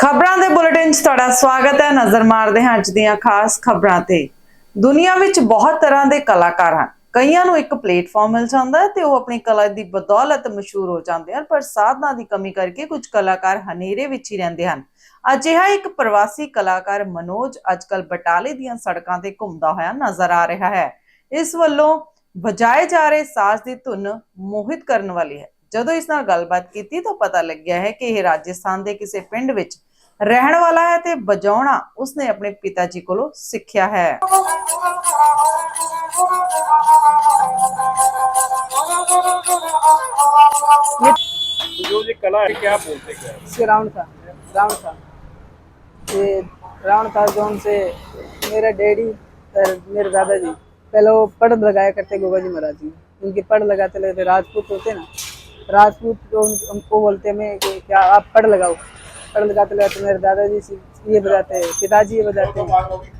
ਖਬਰਾਂ ਦੇ ਬੁਲੇਟਿਨ 'ਚ ਤੁਹਾਡਾ ਸਵਾਗਤ ਹੈ। ਨਜ਼ਰ ਮਾਰਦੇ ਹਾਂ ਅੱਜ ਦੀਆਂ ਖਾਸ ਖਬਰਾਂ ਤੇ। ਦੁਨੀਆ ਵਿੱਚ ਬਹੁਤ ਤਰ੍ਹਾਂ ਦੇ ਕਲਾਕਾਰ ਹਨ। ਕਈਆਂ ਨੂੰ ਇੱਕ ਪਲੇਟਫਾਰਮ ਮਿਲ ਜਾਂਦਾ ਹੈ ਤੇ ਉਹ ਆਪਣੀ ਕਲਾ ਦੀ ਬਦੌਲਤ ਮਸ਼ਹੂਰ ਹੋ ਜਾਂਦੇ ਹਨ, ਪਰ ਸਾਧਨਾ ਦੀ ਕਮੀ ਕਰਕੇ ਕੁਝ ਕਲਾਕਾਰ ਹਨੇਰੇ ਵਿੱਚ ਹੀ ਰਹਿੰਦੇ ਹਨ। ਅਜਿਹਾ ਇੱਕ ਪ੍ਰਵਾਸੀ ਕਲਾਕਾਰ ਮਨੋਜ ਅੱਜਕੱਲ ਬਟਾਲੇ ਦੀਆਂ ਸੜਕਾਂ ਤੇ ਘੁੰਮਦਾ ਹੋਇਆ ਨਜ਼ਰ ਆ ਰਿਹਾ ਹੈ। ਇਸ ਵੱਲੋਂ ਵਜਾਏ ਜਾ ਰਹੇ ਸਾਜ਼ ਦੀ ਧੁਨ ਮੋਹਿਤ ਕਰਨ ਵਾਲੀ ਹੈ। ਜਦੋਂ ਇਸ ਨਾਲ ਗੱਲਬਾਤ ਕੀਤੀ ਤਾਂ ਪਤਾ ਲੱਗਿਆ ਹੈ ਕਿ ਇਹ ਰਾਜਸਥਾਨ ਦੇ ਕਿਸੇ ਪਿੰਡ ਵਿੱਚ ਰਹਿਣ ਵਾਲਾ ਹੈ ਤੇ ਵਜਾਉਣਾ ਉਸਨੇ ਆਪਣੇ ਪਿਤਾ ਜੀ ਕੋਲੋਂ ਸਿੱਖਿਆ ਹੈ जो ये कला है क्या बोलते क्या है? से रावण था रावण था ये रावण था जो उनसे मेरा डैडी और मेरे दादाजी पहले वो पढ़ लगाया करते गोगा जी महाराज जी उनके पढ़ लगाते लगते राजपूत होते ना राजपूत तो उन, उनको बोलते मैं कि क्या आप पढ़ लगाओ पढ़ लगाते लगाते मेरे दादाजी ये बजाते हैं पिताजी ये बजाते हैं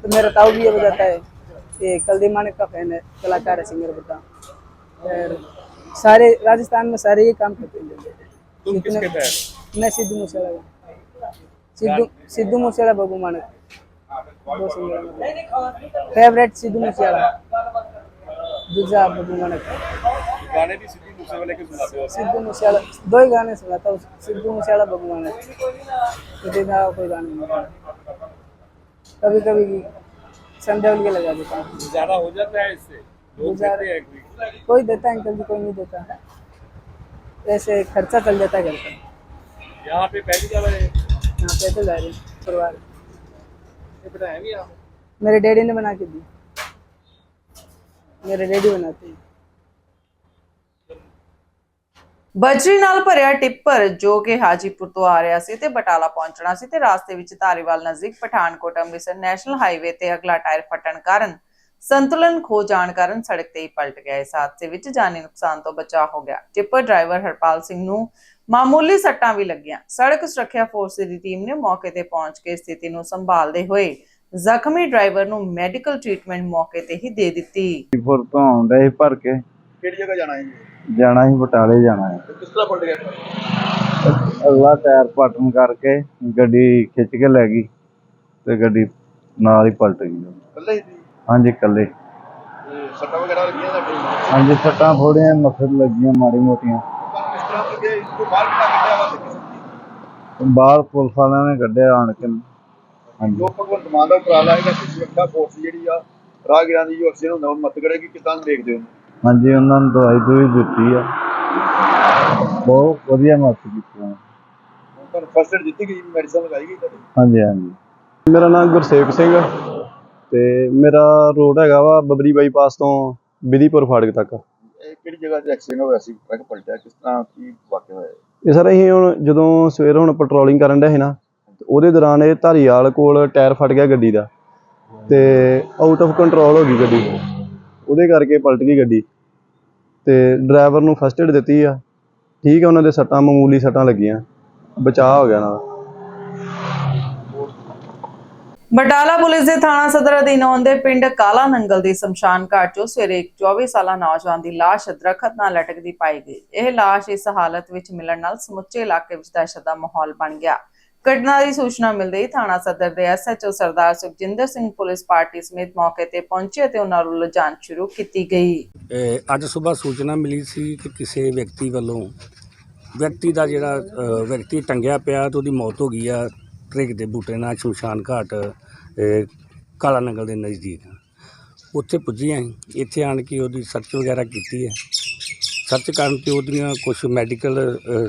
तो मेरा ताऊ भी ये बजाता है ये कलदी मानक का फ़ैन है कलाकार है सिंगर बता। और सारे राजस्थान में सारे ये काम करते हैं। इतने- मैं सिद्धू मूसेवाला। का सिद्धू सिद्धू मूसेवाला बबू दो सिंगर फेवरेट सिद्धू मूसेवाला। दूसरा बबू मानक गाने भी सिद्धू मूसेवाले के सुनाते हो सिद्धू मूसेवाला दो ही गाने सुनाता हूँ सिद्धू मूसेवाला बबू मानक किसी का कोई गाने नहीं। कभी कभी संडे के लगा देता हूँ। ज़्यादा हो जाता है इससे? लोग गुजारा- हैं कोई? देता है अंकल जी कोई नहीं देता। ऐसे खर्चा चल जाता है घर का यहाँ पे पहली जगह है। यहाँ पे तो जा रहे हैं परिवार। ये पता भी आप मेरे डैडी ने बना के दी। मेरे डैडी बनाते हैं ਬਜਰੀ ਨਾਲ ਭਰਿਆ ਟਿੱਪਰ ਜੋ ਕਿ ਹਾਜੀਪੁਰ ਤੋਂ ਆ ਰਿਹਾ ਸੀ ਤੇ ਬਟਾਲਾ ਪਹੁੰਚਣਾ ਸੀ ਤੇ ਰਾਸਤੇ ਵਿੱਚ ਧਾਰੀਵਾਲ ਨਜ਼ਦੀਕ ਪਠਾਨਕੋਟ ਅੰਮ੍ਰਿਤਸਰ ਨੈਸ਼ਨਲ ਹਾਈਵੇ ਤੇ ਅਗਲਾ ਟਾਇਰ ਫਟਣ ਕਾਰਨ ਸੰਤੁਲਨ ਖੋ ਜਾਣ ਕਾਰਨ ਸੜਕ ਤੇ ਹੀ ਪਲਟ ਗਿਆ ਇਸ ਹਾਦਸੇ ਵਿੱਚ ਜਾਨੀ ਨੁਕਸਾਨ ਤੋਂ ਬਚਾਅ ਹੋ ਗਿਆ ਟਿੱਪਰ ਡਰਾਈਵਰ ਹਰਪਾਲ ਸਿੰਘ ਨੂੰ ਮਾਮੂਲੀ ਸੱਟਾਂ ਵੀ ਲੱਗੀਆਂ ਸੜਕ ਸੁਰੱਖਿਆ ਫੋਰਸ ਦੀ ਟੀਮ ਨੇ ਮੌਕੇ ਤੇ ਪਹੁੰਚ ਕੇ ਸਥਿਤੀ ਨੂੰ ਸੰਭਾਲਦੇ ਹੋਏ ਜ਼ਖਮੀ ਡਰਾਈਵਰ ਨੂੰ ਮੈਡੀਕਲ ਟ੍ਰੀਟਮੈਂਟ ਮੌਕੇ ਤੇ ਹੀ ਦੇ ਦਿੱਤੀ। ਫੁਰ ਤੋਂ ਆਉਂਦਾ ਸੀ ਭਰ ਕੇ। ਕਿਹੜੀ ਜਗ੍ਹਾ ਜਾਣਾ ਹੈ ਜਾਣਾ ਸੀ ਬਟਾਲੇ ਜਾਣਾ ਹੈ। ਕਿਸ ਤਰ੍ਹਾਂ ਪਲਟ ਗਿਆ? ਅਗਲਾ ਟਾਇਰ ਪਟਨ ਕਰਕੇ ਗੱਡੀ ਖਿੱਚ ਕੇ ਲੈ ਗਈ ਤੇ ਗੱਡੀ ਨਾਲ ਹੀ ਪਲਟ ਗਈ। ਕੱਲੇ ਹੀ ਸੀ? ਹਾਂਜੀ ਇਕੱਲੇ। ਤੇ ਸੱਟਾਂ ਵਗੈਰਾ ਲੱਗੀਆਂ ਸਾਡੇ ਹਾਂਜੀ ਸੱਟਾਂ ਥੋੜੀਆਂ ਨਫਰ ਲੱਗੀਆਂ ਮਾੜੀ ਮੋਟੀਆਂ। ਕਿਸ ਤਰ੍ਹਾਂ ਲੱਗੇ ਇਸ ਤੋਂ ਬਾਹਰ ਕਿੱਦਾਂ ਕੱਢਿਆ ਵਾ ਬਾਹਰ ਪੁਲਿਸ ਵਾਲਿਆਂ ਨੇ ਕੱਢਿਆ ਆਣ ਕੇ। ਜੋ ਭਗਵੰਤ ਮਾਨ ਦਾ ਉਪਰਾਲਾ ਹੈਗਾ ਕਿ ਸੁਰੱਖਿਆ ਫੋਰਸ ਜਿਹੜੀ ਆ ਰਾਹਗੀਰਾਂ ਦੀ ਜੋ ਐਕਸੀਡੈਂਟ ਹੁੰਦਾ ਉਹ ਮਤ ਕਰੇਗੀ ਕਿਦਾਂ ਦੇਖਦੇ ਹੋ? ਹਾਂਜੀ ਉਹਨਾਂ ਨੂੰ ਦਵਾਈ ਦੂਈ ਦਿੱਤੀ ਆ। ਬਹੁਤ ਵਧੀਆ ਮਦਦ ਕੀਤੀ ਉਹਨਾਂ ਤੁਹਾਨੂੰ ਫਸਟ ਏਡ ਦਿੱਤੀ ਗਈ ਮੈਡੀਸਨ ਲਗਾਈ ਗਈ ਤੁਹਾਡੀ? ਹਾਂਜੀ ਹਾਂਜੀ। ਮੇਰਾ ਨਾਮ ਗੁਰਸੇਵਕ ਸਿੰਘ ਆ ਤੇ ਮੇਰਾ ਰੋਡ ਹੈਗਾ ਵਾ ਬਬਰੀ ਬਾਈਪਾਸ ਤੋਂ ਬਿਧੀਪੁਰ ਫਾਟਕ ਤੱਕ। ਇਹ ਕਿਹੜੀ ਜਗ੍ਹਾ ਤੇ ਐਕਸੀਡੈਂਟ ਹੋਇਆ ਸੀ? ਟਰੱਕ ਪਲਟਿਆ ਕਿਸ ਤਰ੍ਹਾਂ ਕੀ ਵਾਕਿਆ ਹੋਇਆ? ਇਹ ਸਰ ਅਸੀਂ ਹੁਣ ਜਦੋਂ ਸਵੇਰ ਹੁਣ ਪੈਟਰੋਲਿੰਗ ਕਰਨ ਡਿਆ ਸੀ ਨਾ ਉਹਦੇ ਦੌਰਾਨ ਇਹ ਧਾਰੀਵਾਲ ਕੋਲ ਟਾਇਰ ਫਟ ਗਿਆ ਗੱਡੀ ਦਾ ਤੇ ਆਊਟ ਆਫ ਕੰਟਰੋਲ ਹੋ ਗਈ ਗੱਡੀ। ਉਹਦੇ ਕਰਕੇ ਪਲਟ ਗਈ ਗੱਡੀ। ਤੇ ਡਰਾਈਵਰ ਨੂੰ ਫਸਟ ਏਡ ਦਿੱਤੀ ਆ। ਠੀਕ ਆ, ਉਹਨਾਂ ਦੇ ਸੱਟਾਂ, ਮਾਮੂਲੀ ਸੱਟਾਂ ਲੱਗੀਆਂ। ਬਚਾਅ ਹੋ ਗਿਆ ਉਹਨਾਂ ਬਟਾਲਾ ਪੁਲਿਸ ਦੇ ਥਾਣਾ ਸਦਰ ਅਧੀਨ ਆਉਂਦੇ ਪਿੰਡ ਕਾਲਾ ਨੰਗਲ ਦੇ ਸ਼ਮਸ਼ਾਨ ਘਾਟ 'ਚੋਂ ਸਵੇਰੇ ਇੱਕ 24 ਸਾਲਾ ਨੌਜਵਾਨ ਦੀ ਲਾਸ਼ ਦਰਖਤ ਨਾਲ ਲਟਕਦੀ ਪਾਈ ਗਈ। ਇਹ ਲਾਸ਼ ਇਸ ਹਾਲਤ ਵਿੱਚ ਮਿਲਣ ਨਾਲ ਸਮੁੱਚੇ ਇਲਾਕੇ ਵਿੱਚ ਦਹਿਸ਼ਤ ਦਾ ਮਾਹੌਲ ਬਣ ਗਿਆ। ਘਟਨਾ ਦੀ ਸੂਚਨਾ ਮਿਲਦੇ ਹੀ ਥਾਣਾ ਸਦਰ ਦੇ SHO Sardar Sukhjinder Singh police party ਸਮੇਤ ਮੌਕੇ ਤੇ ਪਹੁੰਚੇ ਅਤੇ ਉਹਨਾਂ ਵੱਲੋਂ ਜਾਂਚ ਸ਼ੁਰੂ ਕੀਤੀ ਗਈ। ਅੱਜ ਸਵੇਰ ਸੂਚਨਾ ਮਿਲੀ ਸੀ ਕਿ ਕਿਸੇ ਵਿਅਕਤੀ ਵੱਲੋਂ ਵਿਅਕਤੀ ਦਾ ਜਿਹੜਾ ਵਿਅਕਤੀ ਟੰਗਿਆ ਪਿਆ ਤੇ ਉਹਦੀ ਮੌਤ ਹੋ ਗਈ ਆ। ਟ੍ਰਿਕ ਦੇ ਬੂਟੇ ਨਾਲ ਸ਼ਮਸ਼ਾਨ ਘਾਟ ਕਾਲਾ ਨੰਗਲ ਦੇ ਨਜ਼ਦੀਕ। ਉੱਥੇ ਪੁੱਜੇ ਅਸੀਂ ਇੱਥੇ ਆਣ ਕੇ ਉਹਦੀ ਸਰਚ ਵਗੈਰਾ ਕੀਤੀ ਹੈ। ਸਰਚ ਕਰਨ ਤੇ ਉਹਦੀਆਂ ਕੁਝ ਮੈਡੀਕਲ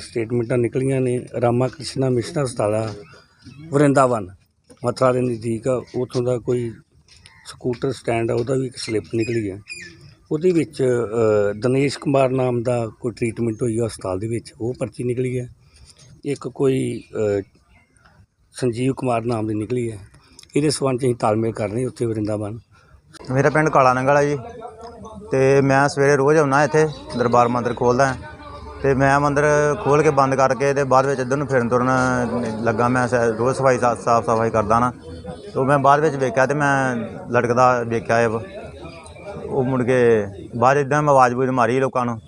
ਸਟੇਟਮੈਂਟਾਂ ਨਿਕਲੀਆਂ ਨੇ। ਰਾਮਾ ਕ੍ਰਿਸ਼ਨਾ ਮਿਸ਼ਨ ਹਸਪਤਾਲ ਵਰਿੰਦਾਵਨ। ਮਥੁਰਾ ਦੇ ਨਜ਼ਦੀਕ ਆ, ਉੱਥੋਂ ਦਾ ਕੋਈ ਸਕੂਟਰ ਸਟੈਂਡ ਆ ਉਹਦਾ ਵੀ ਇੱਕ ਸਲਿੱਪ ਨਿਕਲੀ ਹੈ ਉਹਦੇ ਵਿੱਚ ਦਨੇਸ਼ ਕੁਮਾਰ ਨਾਮ ਦਾ ਕੋਈ ਟ੍ਰੀਟਮੈਂਟ ਹੋਈ ਆ ਹਸਪਤਾਲ ਦੇ ਵਿੱਚ ਉਹ ਪਰਚੀ ਨਿਕਲੀ ਹੈ ਇੱਕ ਕੋਈ ਸੰਜੀਵ ਕੁਮਾਰ ਨਾਮ ਦੀ ਨਿਕਲੀ ਹੈ ਇਹਦੇ ਸਬੰਧ 'ਚ ਅਸੀਂ ਤਾਲਮੇਲ ਕਰ ਰਹੇ ਉੱਥੇ ਵਰਿੰਦਾਵਨ। ਮੇਰਾ ਪਿੰਡ ਕਾਲਾ ਨੰਗਲ ਹੈ ਜੀ। ਤੇ ਮੈਂ ਸਵੇਰੇ ਰੋਜ਼ ਆਉਣਾ ਇੱਥੇ ਦਰਬਾਰ ਮੰਦਿਰ ਖੋਲਦਾ ਤੇ ਮੈਂ ਮੰਦਿਰ ਖੋਲ ਕੇ ਬੰਦ ਕਰਕੇ ਤੇ ਬਾਅਦ ਵਿੱਚ ਇੱਧਰ ਨੂੰ ਫਿਰਨ ਤੁਰਨ ਲੱਗਾ ਮੈਂ ਰੋਜ਼ ਸਫ਼ਾਈ ਸਾਫ਼ ਸਫ਼ਾਈ ਕਰਦਾ ਨਾ। ਤੇ ਮੈਂ ਬਾਅਦ ਵਿੱਚ ਵੇਖਿਆ ਤੇ ਮੈਂ ਲਟਕਦਾ ਵੇਖਿਆ ਇਹ। ਉਹ ਮੁੜ ਕੇ ਬਾਅਦ ਇਦਾਂ ਮੈਂ ਆਵਾਜ਼ ਬੂਝ ਮਾਰੀ ਲੋਕਾਂ ਨੂੰ।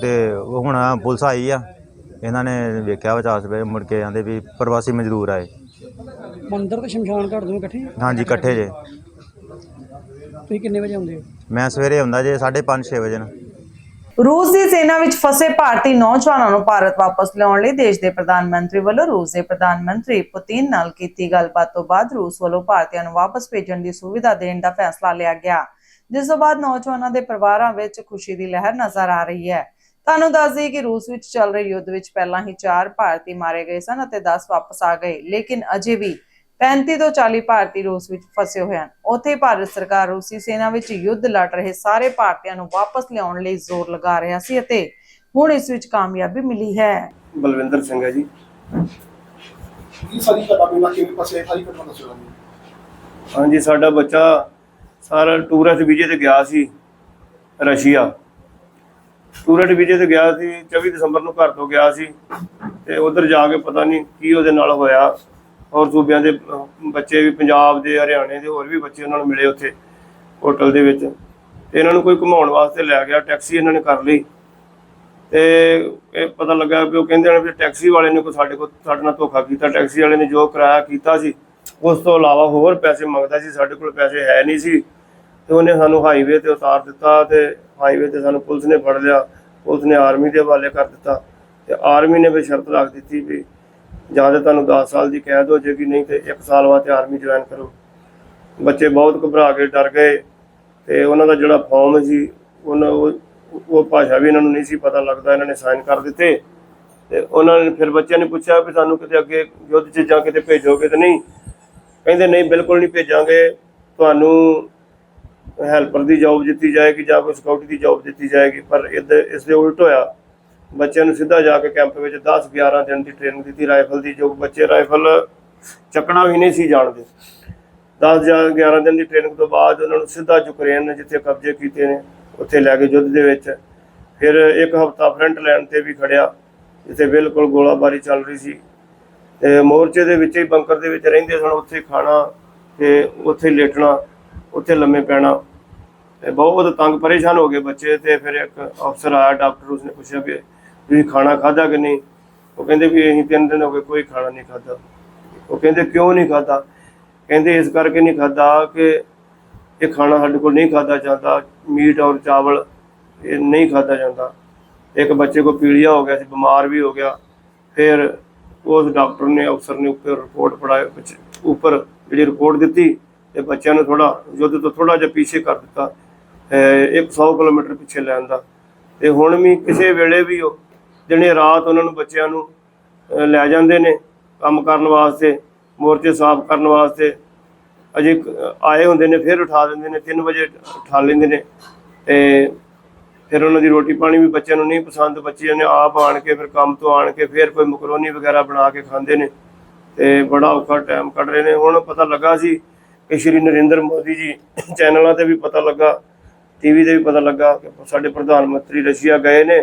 ਤੇ ਉਹ ਹੁਣ ਪੁਲਿਸ ਆਈ ਆ ਇਹਨਾਂ ਨੇ ਵੇਖਿਆ ਵਾ ਚਾਰ ਸਵੇਰੇ ਮੁੜ ਕੇ ਆਂਦੇ ਵੀ ਪ੍ਰਵਾਸੀ ਮਜ਼ਦੂਰ ਆਏ ਮੰਦਰ ਤੇ ਸ਼ਮਸ਼ਾਨ ਘਾਟ ਦੋਵੇਂ ਇਕੱਠੇ? ਹਾਂਜੀ ਇਕੱਠੇ ਜੇ। ਤੁਸੀਂ ਕਿੰਨੇ ਵਜੇ ਆਉਂਦੇ ਹੋ? ਮੈਂ ਸਵੇਰੇ ਹੁੰਦਾ ਜੇ 5:30 6 ਵਜੇ ਨੂੰ। ਰੂਸ ਦੀ ਸੈਨਾ ਵਿੱਚ ਫਸੇ ਭਾਰਤੀ ਨੌਜਵਾਨਾਂ ਨੂੰ ਭਾਰਤ ਵਾਪਸ ਲਿਆਉਣ ਲਈ ਦੇਸ਼ ਦੇ ਪ੍ਰਧਾਨ ਮੰਤਰੀ ਵੱਲੋਂ ਰੂਸ ਦੇ ਪ੍ਰਧਾਨ ਮੰਤਰੀ ਪੁਤਿਨ ਨਾਲ ਕੀਤੀ ਗੱਲਬਾਤ ਤੋਂ ਬਾਅਦ ਰੂਸ ਵੱਲੋਂ ਭਾਰਤੀਆਂ ਨੂੰ ਵਾਪਸ ਭੇਜਣ ਦੀ ਸੁਵਿਧਾ ਦੇਣ ਦਾ ਫੈਸਲਾ ਲਿਆ ਗਿਆ। ਜਿਸ ਤੋਂ ਬਾਅਦ ਨੌਜਵਾਨਾਂ ਦੇ ਪਰਿਵਾਰਾਂ ਵਿੱਚ ਖੁਸ਼ੀ ਦੀ ਲਹਿਰ ਨਜ਼ਰ ਆ ਰਹੀ ਹੈ। ਤੁਹਾਨੂੰ ਦੱਸ ਦਈਏ ਕਿ ਰੂਸ ਵਿੱਚ ਚੱਲ ਰਹੇ ਯੁੱਧ ਵਿੱਚ ਪਹਿਲਾਂ ਹੀ 4 ਭਾਰਤੀ ਮਾਰੇ ਗਏ ਸਨ ਅਤੇ 10 ਵਾਪਸ ਆ ਗਏ, ਲੇਕਿਨ ਅਜੇ ਵੀ 35 ਤੋਂ 40 ਭਾਰਤੀ ਰੂਸ ਵਿੱਚ ਫਸੇ ਹੋਏ ਹਨ। ਉੱਥੇ ਭਾਰਤ ਸਰਕਾਰ ਰੂਸੀ ਸੈਨਾ ਵਿੱਚ ਯੁੱਧ ਲੜ ਰਹੇ ਸਾਰੇ ਭਾਰਤੀਆਂ ਨੂੰ ਵਾਪਸ ਲਿਆਉਣ ਲਈ ਜ਼ੋਰ ਲਗਾ ਰਿਹਾ ਸੀ ਅਤੇ ਹੁਣ ਇਸ ਵਿੱਚ ਕਾਮਯਾਬੀ ਮਿਲੀ ਹੈ। ਬਲਵਿੰਦਰ ਸਿੰਘ ਹੈ ਜੀ। ਇਹ ਸਾਰੀ ਘਟਨਾ ਬਿਨਾ ਕਿਵੇਂ ਪਸੇ ਸਾਰੀ ਘਟਨਾ ਦੱਸੋ ਜੀ ਹਾਂਜੀ ਸਾਡਾ ਬੱਚਾ ਸਾਰਾ ਟੂਰਿਸਟ ਵੀਜ਼ੇ ਤੇ ਗਿਆ ਸੀ ਰਸ਼ੀਆ। ਟੂਰਿਸਟ ਵੀਜ਼ੇ ਤੇ ਗਿਆ ਸੀ 24 ਦਸੰਬਰ ਨੂੰ ਘਰ ਤੋਂ ਗਿਆ ਸੀ ਤੇ ਉਧਰ ਜਾ ਕੇ ਪਤਾ ਨਹੀਂ ਕੀ ਉਹਦੇ ਨਾਲ ਹੋਇਆ। ਔਰ ਸੂਬਿਆਂ ਦੇ ਬੱਚੇ ਵੀ ਪੰਜਾਬ ਦੇ, ਹਰਿਆਣੇ ਦੇ ਹੋਰ ਵੀ ਬੱਚੇ ਉਹਨਾਂ ਨੂੰ ਮਿਲੇ ਉੱਥੇ ਹੋਟਲ ਦੇ ਵਿੱਚ। ਤੇ ਇਹਨਾਂ ਨੂੰ ਕੋਈ ਘੁਮਾਉਣ ਵਾਸਤੇ ਲੈ ਗਿਆ, ਟੈਕਸੀ ਇਹਨਾਂ ਨੇ ਕਰ ਲਈ। ਤੇ ਇਹ ਪਤਾ ਲੱਗਾ ਕਿ ਉਹ ਕਹਿੰਦੇ ਹਨ ਵੀ ਟੈਕਸੀ ਵਾਲੇ ਨੇ ਕੋਈ ਸਾਡੇ ਕੋਲ, ਸਾਡੇ ਨਾਲ ਧੋਖਾ ਕੀਤਾ। ਟੈਕਸੀ ਵਾਲੇ ਨੇ ਜੋ ਕਿਰਾਇਆ ਕੀਤਾ ਸੀ, ਉਸ ਤੋਂ ਇਲਾਵਾ ਹੋਰ ਪੈਸੇ ਮੰਗਦਾ ਸੀ, ਸਾਡੇ ਕੋਲ ਪੈਸੇ ਹੈ ਨਹੀਂ ਸੀ। ਤੇ ਉਹਨੇ ਸਾਨੂੰ ਹਾਈਵੇ ਤੇ ਉਤਾਰ ਦਿੱਤਾ ਤੇ ਹਾਈਵੇ ਤੇ ਸਾਨੂੰ ਪੁਲਿਸ ਨੇ ਫੜ ਲਿਆ। ਪੁਲਿਸ ਨੇ ਆਰਮੀ ਦੇ ਹਵਾਲੇ ਕਰ ਦਿੱਤਾ। ਤੇ ਆਰਮੀ ਨੇ ਵੀ ਸ਼ਰਤ ਰੱਖ ਦਿੱਤੀ ਵੀ ਜਾਂ ਤਾਂ ਤੁਹਾਨੂੰ 10 ਸਾਲ ਦੀ ਕੈਦ ਹੋ ਜਾਏਗੀ, ਨਹੀਂ ਤੇ 1 ਸਾਲ ਬਾਅਦ ਆਰਮੀ ਜੁਆਇਨ ਕਰੋ। ਬੱਚੇ ਬਹੁਤ ਘਬਰਾ ਕੇ ਡਰ ਗਏ ਤੇ ਉਹਨਾਂ ਦਾ ਜਿਹੜਾ ਫਾਰਮ ਸੀ, ਉਹਨਾਂ ਉਹ ਉਹ ਭਾਸ਼ਾ ਵੀ ਇਹਨਾਂ ਨੂੰ ਨਹੀਂ ਸੀ ਪਤਾ ਲੱਗਦਾ, ਇਹਨਾਂ ਨੇ ਸਾਈਨ ਕਰ ਦਿੱਤੇ ਤੇ ਉਹਨਾਂ ਨੇ ਫਿਰ ਬੱਚਿਆਂ ਨੇ ਪੁੱਛਿਆ ਵੀ ਸਾਨੂੰ ਕਿਤੇ ਅੱਗੇ ਯੁੱਧ 'ਚ ਜਾਂ ਕਿਤੇ ਭੇਜੋਗੇ ਤੇ ਨਹੀਂ। ਕਹਿੰਦੇ ਨਹੀਂ, ਬਿਲਕੁਲ ਨਹੀਂ ਭੇਜਾਂਗੇ। ਤੁਹਾਨੂੰ ਹੈਲਪਰ ਦੀ ਜੌਬ ਦਿੱਤੀ ਜਾਏਗੀ ਜਾਂ ਕੋਈ ਸਿਕਿਉਰਿਟੀ ਦੀ ਜੌਬ ਦਿੱਤੀ ਜਾਏਗੀ, ਪਰ ਇਹਦੇ ਇਸ ਦੇ ਉਲਟ ਹੋਇਆ। ਬੱਚਿਆਂ ਨੂੰ ਸਿੱਧਾ ਜਾ ਕੇ ਕੈਂਪ ਵਿੱਚ 10 11 ਦਿਨ ਦੀ ਟ੍ਰੇਨਿੰਗ ਦਿੱਤੀ ਰਾਈਫਲ ਦੀ, ਜੋ ਬੱਚੇ ਰਾਈਫਲ ਚੱਕਣਾ ਵੀ ਨਹੀਂ ਸੀ ਜਾਣਦੇ। 10 ਜਾਂ 11 ਦਿਨ ਦੀ ਟ੍ਰੇਨਿੰਗ ਤੋਂ ਬਾਅਦ ਉਹਨਾਂ ਨੂੰ ਸਿੱਧਾ ਯੂਕਰੇਨ ਨੇ ਜਿੱਥੇ ਕਬਜ਼ੇ ਕੀਤੇ ਨੇ, ਉੱਥੇ ਲੈ ਕੇ ਯੁੱਧ ਦੇ ਵਿੱਚ। ਫਿਰ ਇੱਕ ਹਫਤਾ ਫਰੰਟ ਲਾਈਨ ਤੇ ਵੀ ਖੜਿਆ, ਜਿੱਥੇ ਬਿਲਕੁਲ ਗੋਲਾਬਾਰੀ ਚੱਲ ਰਹੀ ਸੀ। ਤੇ ਮੋਰਚੇ ਦੇ ਵਿੱਚ ਹੀ ਬੰਕਰ ਦੇ ਵਿੱਚ ਰਹਿੰਦੇ ਸਨ, ਉੱਥੇ ਖਾਣਾ ਤੇ ਉੱਥੇ ਲੇਟਣਾ, ਉੱਥੇ ਲੰਮੇ ਪੈਣਾ। ਤੇ ਬਹੁਤ ਤੰਗ ਪਰੇਸ਼ਾਨ ਹੋ ਗਏ ਬੱਚੇ ਤੇ ਫਿਰ ਇੱਕ ਅਫਸਰ ਆਇਆ ਡਾਕਟਰ ਉਸਨੇ ਪੁੱਛਿਆ ਵੀ ਤੁਸੀਂ ਖਾਣਾ ਖਾਧਾ ਕਿ ਨਹੀਂ? ਉਹ ਕਹਿੰਦੇ ਵੀ ਅਸੀਂ ਤਿੰਨ ਦਿਨ ਹੋ ਗਏ ਕੋਈ ਖਾਣਾ ਨਹੀਂ ਖਾਧਾ। ਉਹ ਕਹਿੰਦੇ ਕਿਉਂ ਨਹੀਂ ਖਾਧਾ? ਕਹਿੰਦੇ ਇਸ ਕਰਕੇ ਨਹੀਂ ਖਾਧਾ ਕਿ ਇਹ ਖਾਣਾ ਸਾਡੇ ਕੋਲ ਨਹੀਂ ਖਾਧਾ ਜਾਂਦਾ। ਮੀਟ ਔਰ ਚਾਵਲ ਇਹ ਨਹੀਂ ਖਾਧਾ ਜਾਂਦਾ। ਇੱਕ ਬੱਚੇ ਕੋ ਪੀਲੀਆ ਹੋ ਗਿਆ ਸੀ ਬਿਮਾਰ ਵੀ ਹੋ ਗਿਆ। ਫਿਰ ਉਸ ਡਾਕਟਰ ਨੇ, ਅਫਸਰ ਨੇ ਉੱਪਰ ਰਿਪੋਰਟ ਪੜਾਇਆ ਉੱਪਰ ਜਿਹੜੀ ਰਿਪੋਰਟ ਦਿੱਤੀ, ਤੇ ਬੱਚਿਆਂ ਨੂੰ ਥੋੜਾ ਯੁੱਧ ਤੋਂ ਥੋੜਾ ਜਿਹਾ ਪਿੱਛੇ ਕਰ ਦਿੱਤਾ। ਅਹ 100 ਕਿਲੋਮੀਟਰ ਪਿੱਛੇ ਲੈਣ ਦਾ। ਤੇ ਹੁਣ ਵੀ ਕਿਸੇ ਵੇਲੇ ਵੀ ਉਹ ਦਿਨੇ ਰਾਤ ਉਹਨਾਂ ਨੂੰ ਬੱਚਿਆਂ ਨੂੰ ਲੈ ਜਾਂਦੇ ਨੇ ਕੰਮ ਕਰਨ ਵਾਸਤੇ, ਮੋਰਚੇ ਸਾਫ਼ ਕਰਨ ਵਾਸਤੇ। ਅਜੇ ਆਏ ਹੁੰਦੇ ਨੇ, ਫਿਰ ਉਠਾ ਦਿੰਦੇ ਨੇ 3 ਵਜੇ ਉਠਾ ਲੈਂਦੇ ਨੇ। ਤੇ ਫਿਰ ਉਹਨਾਂ ਦੀ ਰੋਟੀ ਪਾਣੀ ਵੀ ਬੱਚਿਆਂ ਨੂੰ ਨਹੀਂ ਪਸੰਦ, ਬੱਚਿਆਂ ਨੇ ਆਪ ਆਣ ਕੇ ਫਿਰ ਕੰਮ ਤੋਂ ਆਣ ਕੇ ਫਿਰ ਕੋਈ ਮਕਰੋਨੀ ਵਗੈਰਾ ਬਣਾ ਕੇ ਖਾਂਦੇ ਨੇ। ਤੇ ਬੜਾ ਔਖਾ ਟਾਈਮ ਕੱਢ ਰਹੇ ਨੇ। ਹੁਣ ਪਤਾ ਲੱਗਾ ਸੀ ਕਿ ਸ਼੍ਰੀ ਨਰਿੰਦਰ ਮੋਦੀ ਜੀ ਚੈਨਲਾਂ ਤੇ ਵੀ ਪਤਾ ਲੱਗਾ, ਟੀਵੀ ਤੇ ਵੀ ਪਤਾ ਲੱਗਾ ਕਿ ਸਾਡੇ ਪ੍ਰਧਾਨ ਮੰਤਰੀ ਰਸ਼ੀਆ ਗਏ ਨੇ।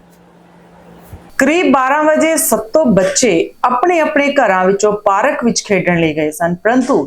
ਕਰੀਬ 12 ਵਜੇ ਸੱਤੋਂ ਬੱਚੇ ਆਪਣੇ ਆਪਣੇ ਘਰਾਂ ਵਿੱਚੋਂ ਪਾਰਕ ਵਿੱਚ ਖੇਡਣ ਲਈ ਗਏ ਸਨ, ਪਰੰਤੂ